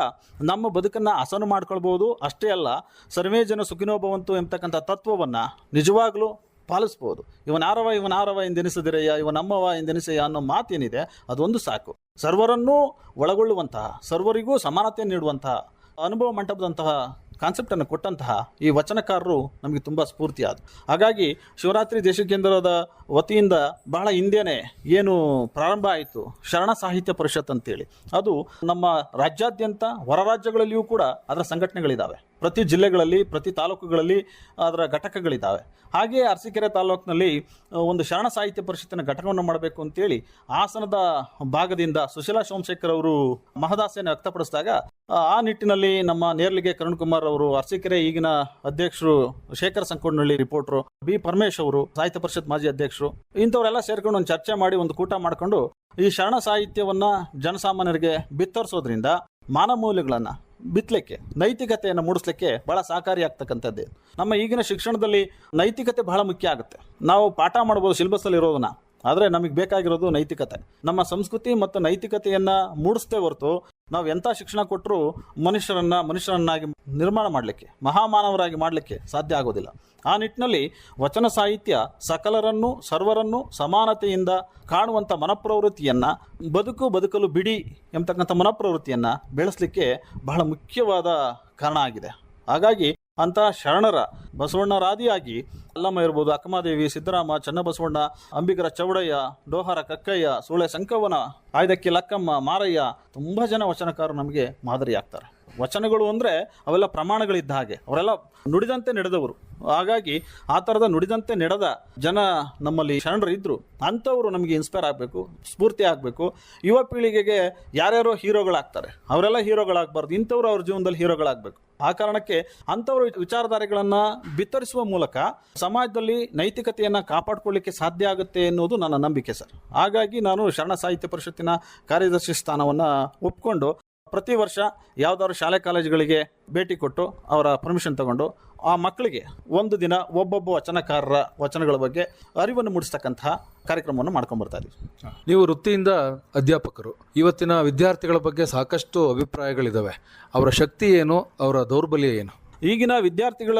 ನಮ್ಮ ಬದುಕನ್ನು ಹಸನು ಮಾಡ್ಕೊಳ್ಬೋದು. ಅಷ್ಟೇ ಅಲ್ಲ ಸರ್ವೇ ಜನ ಸುಖಿನೋಭವಂತು ಎಂಬತಕ್ಕಂಥ ತತ್ವವನ್ನು ನಿಜವಾಗ್ಲೂ ಪಾಲಿಸ್ಬೋದು. ಇವನಾರವ ಇವನಾರವ ಎಂದೆನಿಸದಿರಯ್ಯ ಇವನಮ್ಮವ ಎಂದೆನಿಸಯ್ಯ ಅನ್ನೋ ಮಾತೇನಿದೆ, ಅದೊಂದು ಸಾಕು. ಸರ್ವರನ್ನೂ ಒಳಗೊಳ್ಳುವಂತಹ, ಸರ್ವರಿಗೂ ಸಮಾನತೆ ನೀಡುವಂತಹ, ಅನುಭವ ಮಂಟಪದಂತಹ ಕಾನ್ಸೆಪ್ಟನ್ನು ಕೊಟ್ಟಂತಹ ಈ ವಚನಕಾರರು ನಮಗೆ ತುಂಬ ಸ್ಫೂರ್ತಿಯಾದ. ಹಾಗಾಗಿ ಶಿವರಾತ್ರಿ ದೇಶ ಕೇಂದ್ರದ ವತಿಯಿಂದ ಬಹಳ ಹಿಂದೆನೇ ಏನು ಪ್ರಾರಂಭ ಆಯಿತು, ಶರಣ ಸಾಹಿತ್ಯ ಪರಿಷತ್ ಅಂತೇಳಿ. ಅದು ನಮ್ಮ ರಾಜ್ಯಾದ್ಯಂತ ಹೊರ ರಾಜ್ಯಗಳಲ್ಲಿಯೂ ಕೂಡ ಅದರ ಸಂಘಟನೆಗಳಿದ್ದಾವೆ ಪ್ರತಿ ಜಿಲ್ಲೆಗಳಲ್ಲಿ ಪ್ರತಿ ತಾಲೂಕುಗಳಲ್ಲಿ ಅದರ ಘಟಕಗಳಿದ್ದಾವೆ. ಹಾಗೆಯೇ ಅರಸೀಕೆರೆ ತಾಲೂಕಿನಲ್ಲಿ ಒಂದು ಶರಣ ಸಾಹಿತ್ಯ ಪರಿಷತ್ತಿನ ಘಟಕವನ್ನು ಮಾಡಬೇಕು ಅಂತೇಳಿ ಹಾಸನದ ಭಾಗದಿಂದ ಸುಶೀಲಾ ಸೋಮಶೇಖರ್ ಅವರು ಮಹದಾಸೆಯನ್ನು ವ್ಯಕ್ತಪಡಿಸಿದಾಗ ಆ, ನಿಟ್ಟಿನಲ್ಲಿ ನಮ್ಮ ನೇರ್ಲಿಗೆ ಕರುಣ್ ಕುಮಾರ್ ಅವರು ಅರಸೀಕೆರೆ ಈಗಿನ ಅಧ್ಯಕ್ಷರು ಶೇಖರ್ ಸಂಕೋಡ್ನಳ್ಳಿ ರಿಪೋರ್ಟರು ಬಿ ಪರಮೇಶ್ ಅವರು ಸಾಹಿತ್ಯ ಪರಿಷತ್ ಮಾಜಿ ಅಧ್ಯಕ್ಷರು ಇಂಥವರೆಲ್ಲ ಸೇರ್ಕೊಂಡು ಒಂದು ಚರ್ಚೆ ಮಾಡಿ ಒಂದು ಕೂಟ ಮಾಡಿಕೊಂಡು ಈ ಶರಣ ಸಾಹಿತ್ಯವನ್ನ ಜನಸಾಮಾನ್ಯರಿಗೆ ಬಿತ್ತರಿಸೋದ್ರಿಂದ ಮಾನವ ಮೌಲ್ಯಗಳನ್ನು ಬಿತ್ತಲಿಕ್ಕೆ ನೈತಿಕತೆಯನ್ನು ಮೂಡಿಸ್ಲಿಕ್ಕೆ ಬಹಳ ಸಹಕಾರಿಯಾಗ್ತಕ್ಕಂಥದ್ದೇ ನಮ್ಮ ಈಗಿನ ಶಿಕ್ಷಣದಲ್ಲಿ ನೈತಿಕತೆ ಬಹಳ ಮುಖ್ಯ ಆಗುತ್ತೆ. ನಾವು ಪಾಠ ಮಾಡ್ಬೋದು ಸಿಲೆಬಸ್ಸಲ್ಲಿ ಇರೋದನ್ನ. ಆದರೆ ನಮಗೆ ಬೇಕಾಗಿರೋದು ನೈತಿಕತೆ. ನಮ್ಮ ಸಂಸ್ಕೃತಿ ಮತ್ತು ನೈತಿಕತೆಯನ್ನು ಮೂಡಿಸ್ತೇ ಹೊರತು ನಾವು ಎಂಥ ಶಿಕ್ಷಣ ಕೊಟ್ಟರೂ ಮನುಷ್ಯರನ್ನ, ಮನುಷ್ಯರನ್ನಾಗಿ ನಿರ್ಮಾಣ ಮಾಡಲಿಕ್ಕೆ, ಮಹಾಮಾನವರಾಗಿ ಮಾಡಲಿಕ್ಕೆ ಸಾಧ್ಯ ಆಗೋದಿಲ್ಲ. ಆ ನಿಟ್ಟಿನಲ್ಲಿ ವಚನ ಸಾಹಿತ್ಯ ಸಕಲರನ್ನು, ಸರ್ವರನ್ನು ಸಮಾನತೆಯಿಂದ ಕಾಣುವಂಥ ಮನಪ್ರವೃತ್ತಿಯನ್ನು, ಬದುಕು ಬದುಕಲು ಬಿಡಿ ಎಂಬತಕ್ಕಂಥ ಮನಪ್ರವೃತ್ತಿಯನ್ನು ಬೆಳೆಸಲಿಕ್ಕೆ ಬಹಳ ಮುಖ್ಯವಾದ ಕಾರಣ ಆಗಿದೆ. ಹಾಗಾಗಿ ಅಂತ ಶರಣರ ಬಸವಣ್ಣರಾದಿಯಾಗಿ ಅಲ್ಲಮ್ಮ ಇರ್ಬೋದು ಅಕ್ಕಮಾದೇವಿ, ಸಿದ್ದರಾಮ, ಚನ್ನಬಸವಣ್ಣ, ಅಂಬಿಗರ ಚೌಡಯ್ಯ, ಡೋಹರ ಕಕ್ಕಯ್ಯ, ಸೂಳೆ ಸಂಕವನ ಆಯ್ದಕ್ಕಿ ಲಕ್ಕಮ್ಮ, ಮಾರಯ್ಯ ತುಂಬ ಜನ ವಚನಕಾರರು ನಮಗೆ ಮಾದರಿಯಾಗ್ತಾರೆ. ವಚನಗಳು ಅಂದರೆ ಅವೆಲ್ಲ ಪ್ರಮಾಣಗಳಿದ್ದ ಹಾಗೆ. ಅವರೆಲ್ಲ ನುಡಿದಂತೆ ನಡೆದವರು. ಹಾಗಾಗಿ ಆ ಥರದ ನುಡಿದಂತೆ ನಡೆದ ಜನ ನಮ್ಮಲ್ಲಿ ಶರಣರು ಇದ್ದರು ಅಂಥವರು ನಮಗೆ ಇನ್ಸ್ಪೈರ್ ಆಗಬೇಕು, ಸ್ಫೂರ್ತಿ ಆಗಬೇಕು. ಯುವ ಪೀಳಿಗೆಗೆ ಯಾರ್ಯಾರೋ ಹೀರೋಗಳಾಗ್ತಾರೆ. ಅವರೆಲ್ಲ ಹೀರೋಗಳಾಗಬಾರ್ದು. ಇಂಥವ್ರು ಅವ್ರ ಜೀವನದಲ್ಲಿ ಹೀರೋಗಳಾಗಬೇಕು. ಆ ಕಾರಣಕ್ಕೆ ಅಂಥವ್ರ ವಿಚಾರಧಾರೆಗಳನ್ನು ಬಿತ್ತರಿಸುವ ಮೂಲಕ ಸಮಾಜದಲ್ಲಿ ನೈತಿಕತೆಯನ್ನು ಕಾಪಾಡಿಕೊಳ್ಳಿಕ್ಕೆ ಸಾಧ್ಯ ಆಗುತ್ತೆ ಎನ್ನುವುದು ನನ್ನ ನಂಬಿಕೆ ಸರ್. ಹಾಗಾಗಿ ನಾನು ಶರಣ ಸಾಹಿತ್ಯ ಪರಿಷತ್ತಿನ ಕಾರ್ಯದರ್ಶಿ ಸ್ಥಾನವನ್ನು ಒಪ್ಕೊಂಡು ಪ್ರತಿ ವರ್ಷ ಯಾವುದಾದ್ರು ಶಾಲೆ ಕಾಲೇಜುಗಳಿಗೆ ಭೇಟಿ ಕೊಟ್ಟು ಅವರ ಪರ್ಮಿಷನ್ ತಗೊಂಡು ಆ ಮಕ್ಕಳಿಗೆ ಒಂದು ದಿನ ಒಬ್ಬೊಬ್ಬ ವಚನಕಾರರ ವಚನಗಳ ಬಗ್ಗೆ ಅರಿವನ್ನು ಮೂಡಿಸ್ತಕ್ಕಂತಹ ಕಾರ್ಯಕ್ರಮವನ್ನು ಮಾಡ್ಕೊಂಡು ಬರ್ತಾ ಇದ್ದೀವಿ ನೀವು ವೃತ್ತಿಯಿಂದ ಅಧ್ಯಾಪಕರು ಇವತ್ತಿನ ವಿದ್ಯಾರ್ಥಿಗಳ ಬಗ್ಗೆ ಸಾಕಷ್ಟು ಅಭಿಪ್ರಾಯಗಳಿದ್ದಾವೆ ಅವರ ಶಕ್ತಿ ಏನು ಅವರ ದೌರ್ಬಲ್ಯ ಏನು? ಈಗಿನ ವಿದ್ಯಾರ್ಥಿಗಳ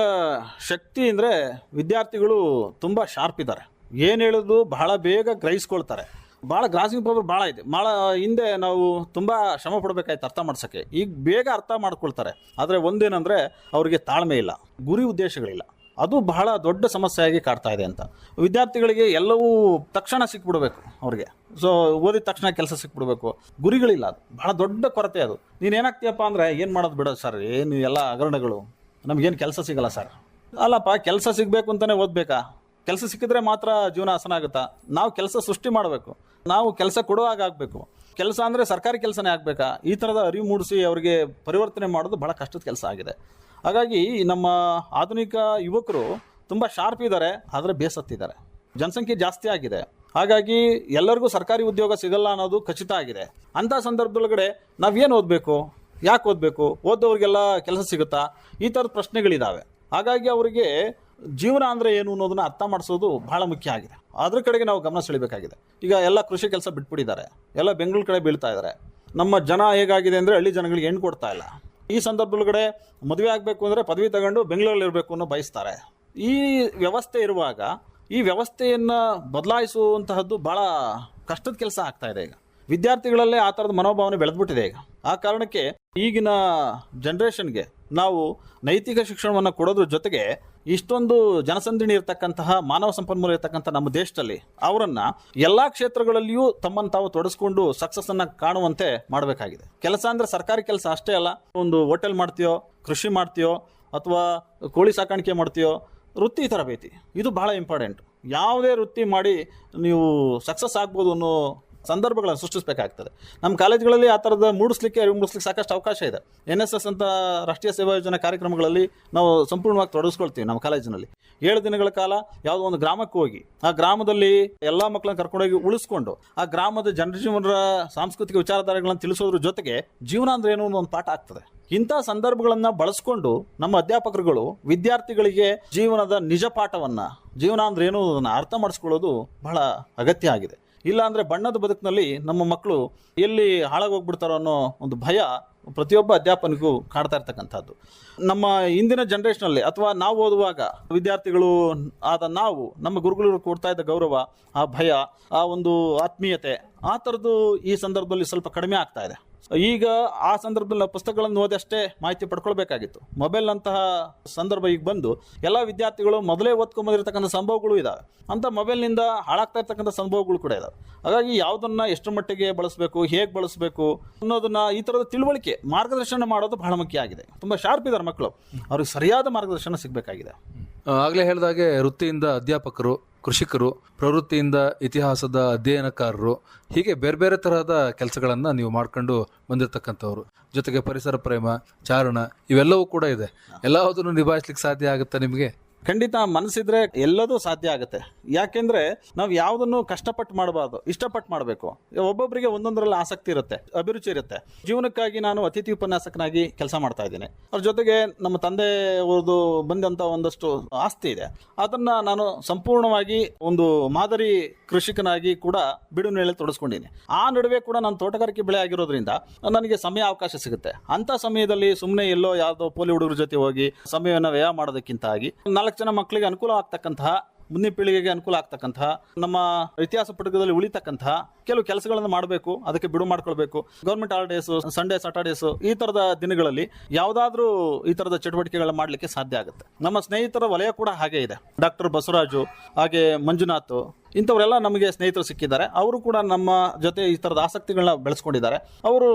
ಶಕ್ತಿ ಅಂದರೆ ವಿದ್ಯಾರ್ಥಿಗಳು ತುಂಬ ಶಾರ್ಪ್ ಇದ್ದಾರೆ. ಏನು ಹೇಳೋದು ಬಹಳ ಬೇಗ ಗ್ರಹಿಸ್ಕೊಳ್ತಾರೆ. ಭಾಳ ಗ್ರಾಸಿಂಗ್ ಪ್ರಾಬ್ಲಮ್ ಭಾಳ ಇದೆ ಭಾಳ ಹಿಂದೆ ನಾವು ತುಂಬ ಶ್ರಮ ಪಡಬೇಕಾಯ್ತು ಅರ್ಥ ಮಾಡ್ಸೋಕ್ಕೆ. ಈಗ ಬೇಗ ಅರ್ಥ ಮಾಡ್ಕೊಳ್ತಾರೆ. ಆದರೆ ಒಂದೇನಂದರೆ ಅವರಿಗೆ ತಾಳ್ಮೆ ಇಲ್ಲ. ಗುರಿ ಉದ್ದೇಶಗಳಿಲ್ಲ. ಅದು ಬಹಳ ದೊಡ್ಡ ಸಮಸ್ಯೆಯಾಗಿ ಕಾಡ್ತಾ ಇದೆ ಅಂತ. ವಿದ್ಯಾರ್ಥಿಗಳಿಗೆ ಎಲ್ಲವೂ ತಕ್ಷಣ ಸಿಕ್ಬಿಡ್ಬೇಕು ಅವ್ರಿಗೆ. ಸೊ ಓದಿದ ತಕ್ಷಣ ಕೆಲಸ ಸಿಕ್ಬಿಡ್ಬೇಕು. ಗುರಿಗಳಿಲ್ಲ ಅದು. ಬಹಳ ದೊಡ್ಡ ಕೊರತೆ ಅದು. ನೀನು ಏನಾಗ್ತೀಯಪ್ಪ ಅಂದರೆ, ಏನು ಮಾಡೋದು ಬಿಡೋದು ಸರ್, ಏನು ಎಲ್ಲ ಹಗರಣಗಳು. ನಮಗೇನು ಕೆಲಸ ಸಿಗಲ್ಲ ಸರ್. ಅಲ್ಲಪ್ಪ, ಕೆಲಸ ಸಿಗಬೇಕು ಅಂತಲೇ ಓದಬೇಕಾ? ಕೆಲಸ ಸಿಕ್ಕಿದ್ರೆ ಮಾತ್ರ ಜೀವನ ಆಸನ ಆಗುತ್ತಾ? ನಾವು ಕೆಲಸ ಸೃಷ್ಟಿ ಮಾಡಬೇಕು. ನಾವು ಕೆಲಸ ಕೊಡುವಾಗ ಆಗಬೇಕು. ಕೆಲಸ ಅಂದರೆ ಸರ್ಕಾರಿ ಕೆಲಸನೇ ಆಗಬೇಕಾ? ಈ ಥರದ ಅರಿವು ಮೂಡಿಸಿ ಅವರಿಗೆ ಪರಿವರ್ತನೆ ಮಾಡೋದು ಬಹಳ ಕಷ್ಟದ ಕೆಲಸ ಆಗಿದೆ. ಹಾಗಾಗಿ ನಮ್ಮ ಆಧುನಿಕ ಯುವಕರು ತುಂಬ ಶಾರ್ಪ್ ಇದ್ದಾರೆ, ಆದರೆ ಬೇಸತ್ತಿದ್ದಾರೆ. ಜನಸಂಖ್ಯೆ ಜಾಸ್ತಿ ಆಗಿದೆ. ಹಾಗಾಗಿ ಎಲ್ಲರಿಗೂ ಸರ್ಕಾರಿ ಉದ್ಯೋಗ ಸಿಗಲ್ಲ ಅನ್ನೋದು ಖಚಿತ ಆಗಿದೆ. ಅಂಥ ಸಂದರ್ಭದೊಳಗಡೆ ನಾವೇನು ಓದಬೇಕು? ಯಾಕೆ ಓದಬೇಕು? ಓದೋರಿಗೆಲ್ಲ ಕೆಲಸ ಸಿಗುತ್ತಾ? ಈ ಥರದ ಪ್ರಶ್ನೆಗಳಿದ್ದಾವೆ ಹಾಗಾಗಿ ಅವರಿಗೆ ಜೀವನ ಅಂದರೆ ಏನು ಅನ್ನೋದನ್ನ ಅರ್ಥ ಮಾಡಿಸೋದು ಬಹಳ ಮುಖ್ಯ ಆಗಿದೆ. ಅದ್ರ ಕಡೆಗೆ ನಾವು ಗಮನ ಸೆಳಿಬೇಕಾಗಿದೆ. ಈಗ ಎಲ್ಲ ಕೃಷಿ ಕೆಲಸ ಬಿಟ್ಬಿಟ್ಟಿದ್ದಾರೆ. ಎಲ್ಲ ಬೆಂಗಳೂರು ಕಡೆ ಬೀಳ್ತಾ ಇದ್ದಾರೆ. ನಮ್ಮ ಜನ ಹೇಗಾಗಿದೆ ಅಂದರೆ ಹಳ್ಳಿ ಜನಗಳಿಗೆ ಹೆಣ್ಣು ಕೊಡ್ತಾ ಇಲ್ಲ. ಈ ಸಂದರ್ಭದೊಳಗಡೆ ಮದುವೆ ಆಗಬೇಕು ಅಂದರೆ ಪದವಿ ತಗೊಂಡು ಬೆಂಗಳೂರಲ್ಲಿ ಇರಬೇಕು ಅನ್ನೋ ಬಯಸ್ತಾರೆ. ಈ ವ್ಯವಸ್ಥೆ ಇರುವಾಗ ಈ ವ್ಯವಸ್ಥೆಯನ್ನು ಬದಲಾಯಿಸುವಂತಹದ್ದು ಭಾಳ ಕಷ್ಟದ ಕೆಲಸ ಆಗ್ತಾ ಇದೆ ಈಗ. ವಿದ್ಯಾರ್ಥಿಗಳಲ್ಲೇ ಆ ಥರದ ಮನೋಭಾವನೆ ಬೆಳೆದ್ಬಿಟ್ಟಿದೆ ಈಗ. ಆ ಕಾರಣಕ್ಕೆ ಈಗಿನ ಜನ್ರೇಷನ್ಗೆ ನಾವು ನೈತಿಕ ಶಿಕ್ಷಣವನ್ನು ಕೊಡೋದ್ರ ಜೊತೆಗೆ ಇಷ್ಟೊಂದು ಜನಸಂದಣಿ ಇರತಕ್ಕಂತಹ ಮಾನವ ಸಂಪನ್ಮೂಲ ಇರತಕ್ಕಂಥ ನಮ್ಮ ದೇಶದಲ್ಲಿ ಅವರನ್ನ ಎಲ್ಲಾ ಕ್ಷೇತ್ರಗಳಲ್ಲಿಯೂ ತಮ್ಮನ್ನು ತಾವು ತೊಡಸ್ಕೊಂಡು ಸಕ್ಸಸ್ ಅನ್ನ ಕಾಣುವಂತೆ ಮಾಡಬೇಕಾಗಿದೆ. ಕೆಲಸ ಅಂದ್ರೆ ಸರ್ಕಾರಿ ಕೆಲಸ ಅಷ್ಟೇ ಅಲ್ಲ. ಒಂದು ಹೋಟೆಲ್ ಮಾಡ್ತೀಯೋ, ಕೃಷಿ ಮಾಡ್ತೀಯೋ, ಅಥವಾ ಕೋಳಿ ಸಾಕಾಣಿಕೆ ಮಾಡ್ತೀಯೋ, ವೃತ್ತಿ ತರಬೇತಿ ಇದು ಬಹಳ ಇಂಪಾರ್ಟೆಂಟ್ ಯಾವುದೇ ವೃತ್ತಿ ಮಾಡಿ ನೀವು ಸಕ್ಸಸ್ ಆಗ್ಬೋದು ಅನ್ನೋ ಸಂದರ್ಭಗಳನ್ನು ಸೃಷ್ಟಿಸಬೇಕಾಗ್ತದೆ. ನಮ್ಮ ಕಾಲೇಜುಗಳಲ್ಲಿ ಆ ಥರದ ಮೂಡಿಸ್ಲಿಕ್ಕೆ ಅರಿವು ಮೂಡಿಸ್ಲಿಕ್ಕೆ ಸಾಕಷ್ಟು ಅವಕಾಶ ಇದೆ. ಎನ್ ಎಸ್ ಎಸ್ ಅಂತ ರಾಷ್ಟ್ರೀಯ ಸೇವಾ ಯೋಜನಾ ಕಾರ್ಯಕ್ರಮಗಳಲ್ಲಿ ನಾವು ಸಂಪೂರ್ಣವಾಗಿ ತೊಡಗಿಸ್ಕೊಳ್ತೀವಿ ನಮ್ಮ ಕಾಲೇಜಿನಲ್ಲಿ. ಏಳು ದಿನಗಳ ಕಾಲ ಯಾವುದೋ ಒಂದು ಗ್ರಾಮಕ್ಕೆ ಹೋಗಿ, ಆ ಗ್ರಾಮದಲ್ಲಿ ಎಲ್ಲ ಮಕ್ಕಳನ್ನ ಕರ್ಕೊಂಡೋಗಿ ಉಳಿಸ್ಕೊಂಡು, ಆ ಗ್ರಾಮದ ಜನಜೀವನರ ಸಾಂಸ್ಕೃತಿಕ ವಿಚಾರಧಾರೆಗಳನ್ನು ತಿಳಿಸೋದ್ರ ಜೊತೆಗೆ ಜೀವನ ಅಂದ್ರೆ ಏನು ಒಂದು ಪಾಠ ಆಗ್ತದೆ. ಇಂಥ ಸಂದರ್ಭಗಳನ್ನು ಬಳಸ್ಕೊಂಡು ನಮ್ಮ ಅಧ್ಯಾಪಕರುಗಳು ವಿದ್ಯಾರ್ಥಿಗಳಿಗೆ ಜೀವನದ ನಿಜ ಪಾಠವನ್ನು, ಜೀವನ ಅಂದ್ರೆ ಏನು ಅದನ್ನು ಅರ್ಥ ಮಾಡಿಸ್ಕೊಳ್ಳೋದು ಬಹಳ ಅಗತ್ಯ ಆಗಿದೆ. ಇಲ್ಲ ಅಂದ್ರೆ ಬಣ್ಣದ ಬದುಕಿನಲ್ಲಿ ನಮ್ಮ ಮಕ್ಕಳು ಎಲ್ಲಿ ಹಾಳಾಗೋಗ್ಬಿಡ್ತಾರೋ ಅನ್ನೋ ಒಂದು ಭಯ ಪ್ರತಿಯೊಬ್ಬ ಅಧ್ಯಾಪನಿಗೂ ಕಾಡ್ತಾ ಇರ್ತಕ್ಕಂಥದ್ದು. ನಮ್ಮ ಇಂದಿನ ಜನ್ರೇಷನಲ್ಲಿ ಅಥವಾ ನಾವು ಓದುವಾಗ ವಿದ್ಯಾರ್ಥಿಗಳು ಆದ ನಾವು, ನಮ್ಮ ಗುರುಗಳು ಕೊಡ್ತಾ ಇದ್ದ ಗೌರವ, ಆ ಭಯ, ಆ ಒಂದು ಆತ್ಮೀಯತೆ, ಆ ಥರದ್ದು ಈ ಸಂದರ್ಭದಲ್ಲಿ ಸ್ವಲ್ಪ ಕಡಿಮೆ ಆಗ್ತಾ ಇದೆ. ಈಗ ಆ ಸಂದರ್ಭದಲ್ಲಿ ಪುಸ್ತಕಗಳನ್ನು ಓದಿ ಮಾಹಿತಿ ಪಡ್ಕೊಳ್ಬೇಕಾಗಿತ್ತು. ಮೊಬೈಲ್ ಅಂತಹ ಸಂದರ್ಭ ಈಗ ಬಂದು ಎಲ್ಲ ವಿದ್ಯಾರ್ಥಿಗಳು ಮೊದಲೇ ಓದ್ಕೊಂಬಂದಿರತಕ್ಕಂಥ ಸಂಭವಗಳು ಇದಾವೆ. ಅಂತ ಮೊಬೈಲ್ನಿಂದ ಹಾಳಾಗ್ತಾ ಇರ್ತಕ್ಕಂಥ ಸಂಭವಗಳು ಕೂಡ ಇದಾವೆ. ಹಾಗಾಗಿ ಯಾವುದನ್ನ ಎಷ್ಟು ಮಟ್ಟಿಗೆ ಬಳಸಬೇಕು, ಹೇಗೆ ಬಳಸಬೇಕು ಅನ್ನೋದನ್ನ ಈ ಥರದ ತಿಳುವಳಿಕೆ, ಮಾರ್ಗದರ್ಶನ ಮಾಡೋದು ಬಹಳ ಮುಖ್ಯ ಆಗಿದೆ. ತುಂಬ ಶಾರ್ಪ್ ಇದ್ದಾರೆ ಮಕ್ಕಳು. ಅವ್ರಿಗೆ ಸರಿಯಾದ ಮಾರ್ಗದರ್ಶನ ಸಿಗಬೇಕಾಗಿದೆ. ಆಗ್ಲೇ ಹೇಳಿದಾಗೆ ವೃತ್ತಿಯಿಂದ ಅಧ್ಯಾಪಕರು ಕೃಷಿಕರು, ಪ್ರವೃತ್ತಿಯಿಂದ ಇತಿಹಾಸದ ಅಧ್ಯಯನಕಾರರು, ಹೀಗೆ ಬೇರೆ ಬೇರೆ ತರಹದ ಕೆಲಸಗಳನ್ನು ನೀವು ಮಾಡ್ಕೊಂಡು ಬಂದಿರತಕ್ಕಂಥವ್ರು. ಜೊತೆಗೆ ಪರಿಸರ ಪ್ರೇಮ, ಚಾರಣ, ಇವೆಲ್ಲವೂ ಕೂಡ ಇದೆ. ಎಲ್ಲದನ್ನು ನಿಭಾಯಿಸ್ಲಿಕ್ಕೆ ಸಾಧ್ಯ ಆಗುತ್ತೆ ನಿಮಗೆ? ಖಂಡಿತ ಮನಸ್ಸಿದ್ರೆ ಎಲ್ಲದೂ ಸಾಧ್ಯ ಆಗುತ್ತೆ. ಯಾಕೆಂದ್ರೆ ನಾವು ಯಾವುದನ್ನು ಕಷ್ಟಪಟ್ಟು ಮಾಡಬಾರ್ದು, ಇಷ್ಟಪಟ್ಟು ಮಾಡಬೇಕು. ಒಬ್ಬೊಬ್ಬರಿಗೆ ಒಂದೊಂದರಲ್ಲಿ ಆಸಕ್ತಿ ಇರುತ್ತೆ, ಅಭಿರುಚಿ ಇರುತ್ತೆ. ಜೀವನಕ್ಕಾಗಿ ನಾನು ಅತಿಥಿ ಉಪನ್ಯಾಸಕನಾಗಿ ಕೆಲಸ ಮಾಡ್ತಾ ಇದ್ದೀನಿ. ಅವ್ರ ಜೊತೆಗೆ ನಮ್ಮ ತಂದೆ ಅವ್ರದ್ದು ಬಂದಂತ ಒಂದಷ್ಟು ಆಸ್ತಿ ಇದೆ. ಅದನ್ನ ನಾನು ಸಂಪೂರ್ಣವಾಗಿ ಒಂದು ಮಾದರಿ ಕೃಷಿಕನಾಗಿ ಕೂಡ ಬಿಡು ನೆಲೆ ತೊಡಸ್ಕೊಂಡಿನಿ ಆ ನಡುವೆ ಕೂಡ ನಾನು ತೋಟಗಾರಿಕೆ ಬೆಳೆ ಆಗಿರೋದ್ರಿಂದ ನನಗೆ ಸಮಯ ಅವಕಾಶ ಸಿಗುತ್ತೆ. ಅಂತ ಸಮಯದಲ್ಲಿ ಸುಮ್ಮನೆ ಎಲ್ಲೋ ಯಾವುದೋ ಪೋಲಿ ಹುಡುಗರ ಜೊತೆ ಹೋಗಿ ಸಮಯವನ್ನು ವ್ಯಯ ಮಾಡೋದಕ್ಕಿಂತ ಆಗಿ ನಾಲ್ಕು ಜನ ಮಕ್ಕಳಿಗೆ ಅನುಕೂಲ ಆಗ್ತಕ್ಕಂತಹ ಮುಂದಿನ ಪೀಳಿಗೆಗೆ ಅನುಕೂಲ ಆಗ್ತಕ್ಕಂತಹ ನಮ್ಮ ಇತಿಹಾಸ ಪುಟಕದಲ್ಲಿ ಉಳಿತಕ್ಕಂತಹ ಕೆಲವು ಕೆಲಸಗಳನ್ನು ಮಾಡಬೇಕು, ಅದಕ್ಕೆ ಬಿಡು ಮಾಡ್ಕೊಳ್ಬೇಕು. ಗೌರ್ಮೆಂಟ್ ಹಾಲಿಡೇಸು ಸಂಡೇ ಸಾಟರ್ಡೇಸು ಈ ಥರದ ದಿನಗಳಲ್ಲಿ ಯಾವುದಾದ್ರೂ ಈ ಥರದ ಚಟುವಟಿಕೆಗಳನ್ನ ಮಾಡಲಿಕ್ಕೆ ಸಾಧ್ಯ ಆಗುತ್ತೆ. ನಮ್ಮ ಸ್ನೇಹಿತರ ವಲಯ ಕೂಡ ಹಾಗೆ ಇದೆ. ಡಾಕ್ಟರ್ ಬಸವರಾಜು, ಹಾಗೆ ಮಂಜುನಾಥ್, ಇಂಥವರೆಲ್ಲ ನಮಗೆ ಸ್ನೇಹಿತರು ಸಿಕ್ಕಿದ್ದಾರೆ. ಅವರು ಕೂಡ ನಮ್ಮ ಜೊತೆ ಈ ಥರದ ಆಸಕ್ತಿಗಳನ್ನ ಬೆಳೆಸ್ಕೊಂಡಿದ್ದಾರೆ. ಅವರು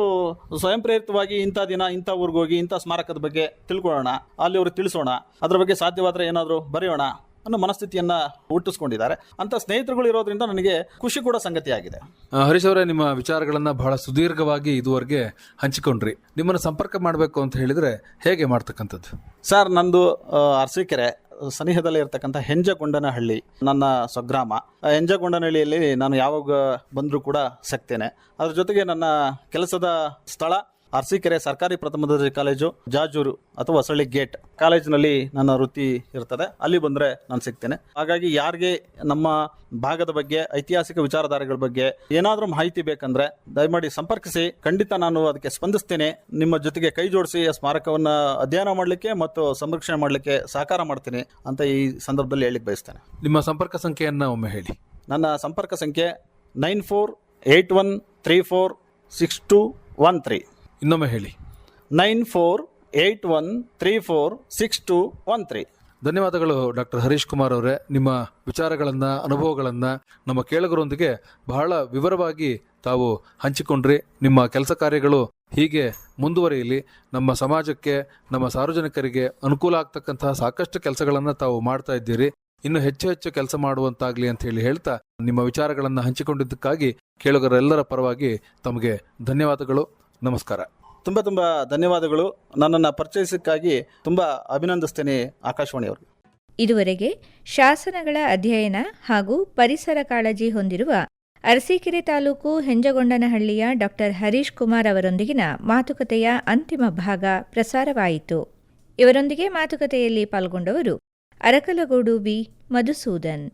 ಸ್ವಯಂ ಪ್ರೇರಿತವಾಗಿ ಇಂಥ ದಿನ, ಇಂಥ ಊರಿಗೆ ಹೋಗಿ, ಇಂಥ ಸ್ಮಾರಕದ ಬಗ್ಗೆ ತಿಳ್ಕೊಳ್ಳೋಣ, ಅಲ್ಲಿ ಅವ್ರಿಗೆ ತಿಳಿಸೋಣ. ಅದ್ರ ಬಗ್ಗೆ ಸಾಧ್ಯವಾದರೆ ಏನಾದರೂ ಬರೆಯೋಣ. ಅನ್ನೋ ಮನಸ್ಥಿತಿಯನ್ನ ಹುಟ್ಟಿಸ್ಕೊಂಡಿದ್ದಾರೆ. ಅಂತ ಸ್ನೇಹಿತರುಗಳು ಇರೋದ್ರಿಂದ ನನಗೆ ಖುಷಿ ಕೂಡ ಸಂಗತಿಯಾಗಿದೆ. ಹರೀಶ್ ಅವರೇ ನಿಮ್ಮ ವಿಚಾರಗಳನ್ನ ಬಹಳ ಸುದೀರ್ಘವಾಗಿ ಇದುವರೆಗೆ ಹಂಚಿಕೊಂಡ್ರಿ. ನಿಮ್ಮನ್ನು ಸಂಪರ್ಕ ಮಾಡಬೇಕು ಅಂತ ಹೇಳಿದ್ರೆ ಹೇಗೆ ಮಾಡ್ತಕ್ಕಂಥದ್ದು? ಸರ್ ನಂದು ಅರಸೀಕೆರೆ ಸನಿಹದಲ್ಲಿ ಇರತಕ್ಕಂಥ ಹೆಂಜಗೊಂಡನಹಳ್ಳಿ ನನ್ನ ಸ್ವಗ್ರಾಮ. ಹೆಂಜಗೊಂಡನಹಳ್ಳಿಯಲ್ಲಿ ನಾನು ಯಾವಾಗ ಬಂದರೂ ಕೂಡ ಸಕ್ತೇನೆ. ಅದ್ರ ಜೊತೆಗೆ ನನ್ನ ಕೆಲಸದ ಸ್ಥಳ ಅರಸೀಕೆರೆ ಸರ್ಕಾರಿ ಪ್ರಥಮ ದರ್ಜೆ ಕಾಲೇಜು ಜಾಜೂರು ಅಥವಾ ಹೊಸಳ್ಳಿ ಗೇಟ್ ಕಾಲೇಜಿನಲ್ಲಿ ನನ್ನ ವೃತ್ತಿ ಇರ್ತದೆ. ಅಲ್ಲಿ ಬಂದರೆ ನಾನು ಸಿಗ್ತೇನೆ. ಹಾಗಾಗಿ ಯಾರಿಗೆ ನಮ್ಮ ಭಾಗದ ಬಗ್ಗೆ ಐತಿಹಾಸಿಕ ವಿಚಾರಧಾರೆಗಳ ಬಗ್ಗೆ ಏನಾದರೂ ಮಾಹಿತಿ ಬೇಕಂದ್ರೆ ದಯಮಾಡಿ ಸಂಪರ್ಕಿಸಿ. ಖಂಡಿತ ನಾನು ಅದಕ್ಕೆ ಸ್ಪಂದಿಸ್ತೇನೆ. ನಿಮ್ಮ ಜೊತೆಗೆ ಕೈ ಜೋಡಿಸಿ ಸ್ಮಾರಕವನ್ನು ಅಧ್ಯಯನ ಮಾಡಲಿಕ್ಕೆ ಮತ್ತು ಸಂರಕ್ಷಣೆ ಮಾಡಲಿಕ್ಕೆ ಸಹಕಾರ ಮಾಡ್ತೀನಿ ಅಂತ ಈ ಸಂದರ್ಭದಲ್ಲಿ ಹೇಳಿಕ್ ಬಯಸ್ತೇನೆ. ನಿಮ್ಮ ಸಂಪರ್ಕ ಸಂಖ್ಯೆಯನ್ನು ಒಮ್ಮೆ ಹೇಳಿ. ನನ್ನ ಸಂಪರ್ಕ ಸಂಖ್ಯೆ nine four eight one three four six two one three. ಇನ್ನೊಮ್ಮೆ ಹೇಳಿ. Nine four eight one three four six two one three. ಧನ್ಯವಾದಗಳು ಡಾಕ್ಟರ್ ಹರೀಶ್ ಕುಮಾರ್ ಅವರೇ. ನಿಮ್ಮ ವಿಚಾರಗಳನ್ನು ಅನುಭವಗಳನ್ನು ನಮ್ಮ ಕೇಳುಗರೊಂದಿಗೆ ಬಹಳ ವಿವರವಾಗಿ ತಾವು ಹಂಚಿಕೊಂಡ್ರಿ. ನಿಮ್ಮ ಕೆಲಸ ಕಾರ್ಯಗಳು ಹೀಗೆ ಮುಂದುವರಿಯಲಿ. ನಮ್ಮ ಸಮಾಜಕ್ಕೆ ನಮ್ಮ ಸಾರ್ವಜನಿಕರಿಗೆ ಅನುಕೂಲ ಆಗ್ತಕ್ಕಂತಹ ಸಾಕಷ್ಟು ಕೆಲಸಗಳನ್ನು ತಾವು ಮಾಡ್ತಾ ಇದ್ದೀರಿ. ಇನ್ನು ಹೆಚ್ಚು ಹೆಚ್ಚು ಕೆಲಸ ಮಾಡುವಂತಾಗ್ಲಿ ಅಂತ ಹೇಳಿ ಹೇಳ್ತಾ ನಿಮ್ಮ ವಿಚಾರಗಳನ್ನು ಹಂಚಿಕೊಂಡಿದ್ದಕ್ಕಾಗಿ ಕೇಳುಗರೆಲ್ಲರ ಪರವಾಗಿ ತಮಗೆ ಧನ್ಯವಾದಗಳು. ನಮಸ್ಕಾರ. ತುಂಬ ತುಂಬ ಧನ್ಯವಾದಗಳು. ನನ್ನನ್ನು ಪರಿಚಯಿಸಕ್ಕಾಗಿ ತುಂಬ ಅಭಿನಂದಿಸ್ತೇನೆ ಆಕಾಶವಾಣಿಯವರು ಇದುವರೆಗೆ ಶಾಸನಗಳ ಅಧ್ಯಯನ ಹಾಗೂ ಪರಿಸರ ಕಾಳಜಿ ಹೊಂದಿರುವ ಅರಸೀಕೆರೆ ತಾಲೂಕು ಹೆಂಜಗೊಂಡನಹಳ್ಳಿಯ ಡಾಕ್ಟರ್ ಹರೀಶ್ ಕುಮಾರ್ ಅವರೊಂದಿಗಿನ ಮಾತುಕತೆಯ ಅಂತಿಮ ಭಾಗ ಪ್ರಸಾರವಾಯಿತು. ಇವರೊಂದಿಗೆ ಮಾತುಕತೆಯಲ್ಲಿ ಪಾಲ್ಗೊಂಡವರು ಅರಕಲಗೋಡು ಬಿ. ಮಧುಸೂದನ್.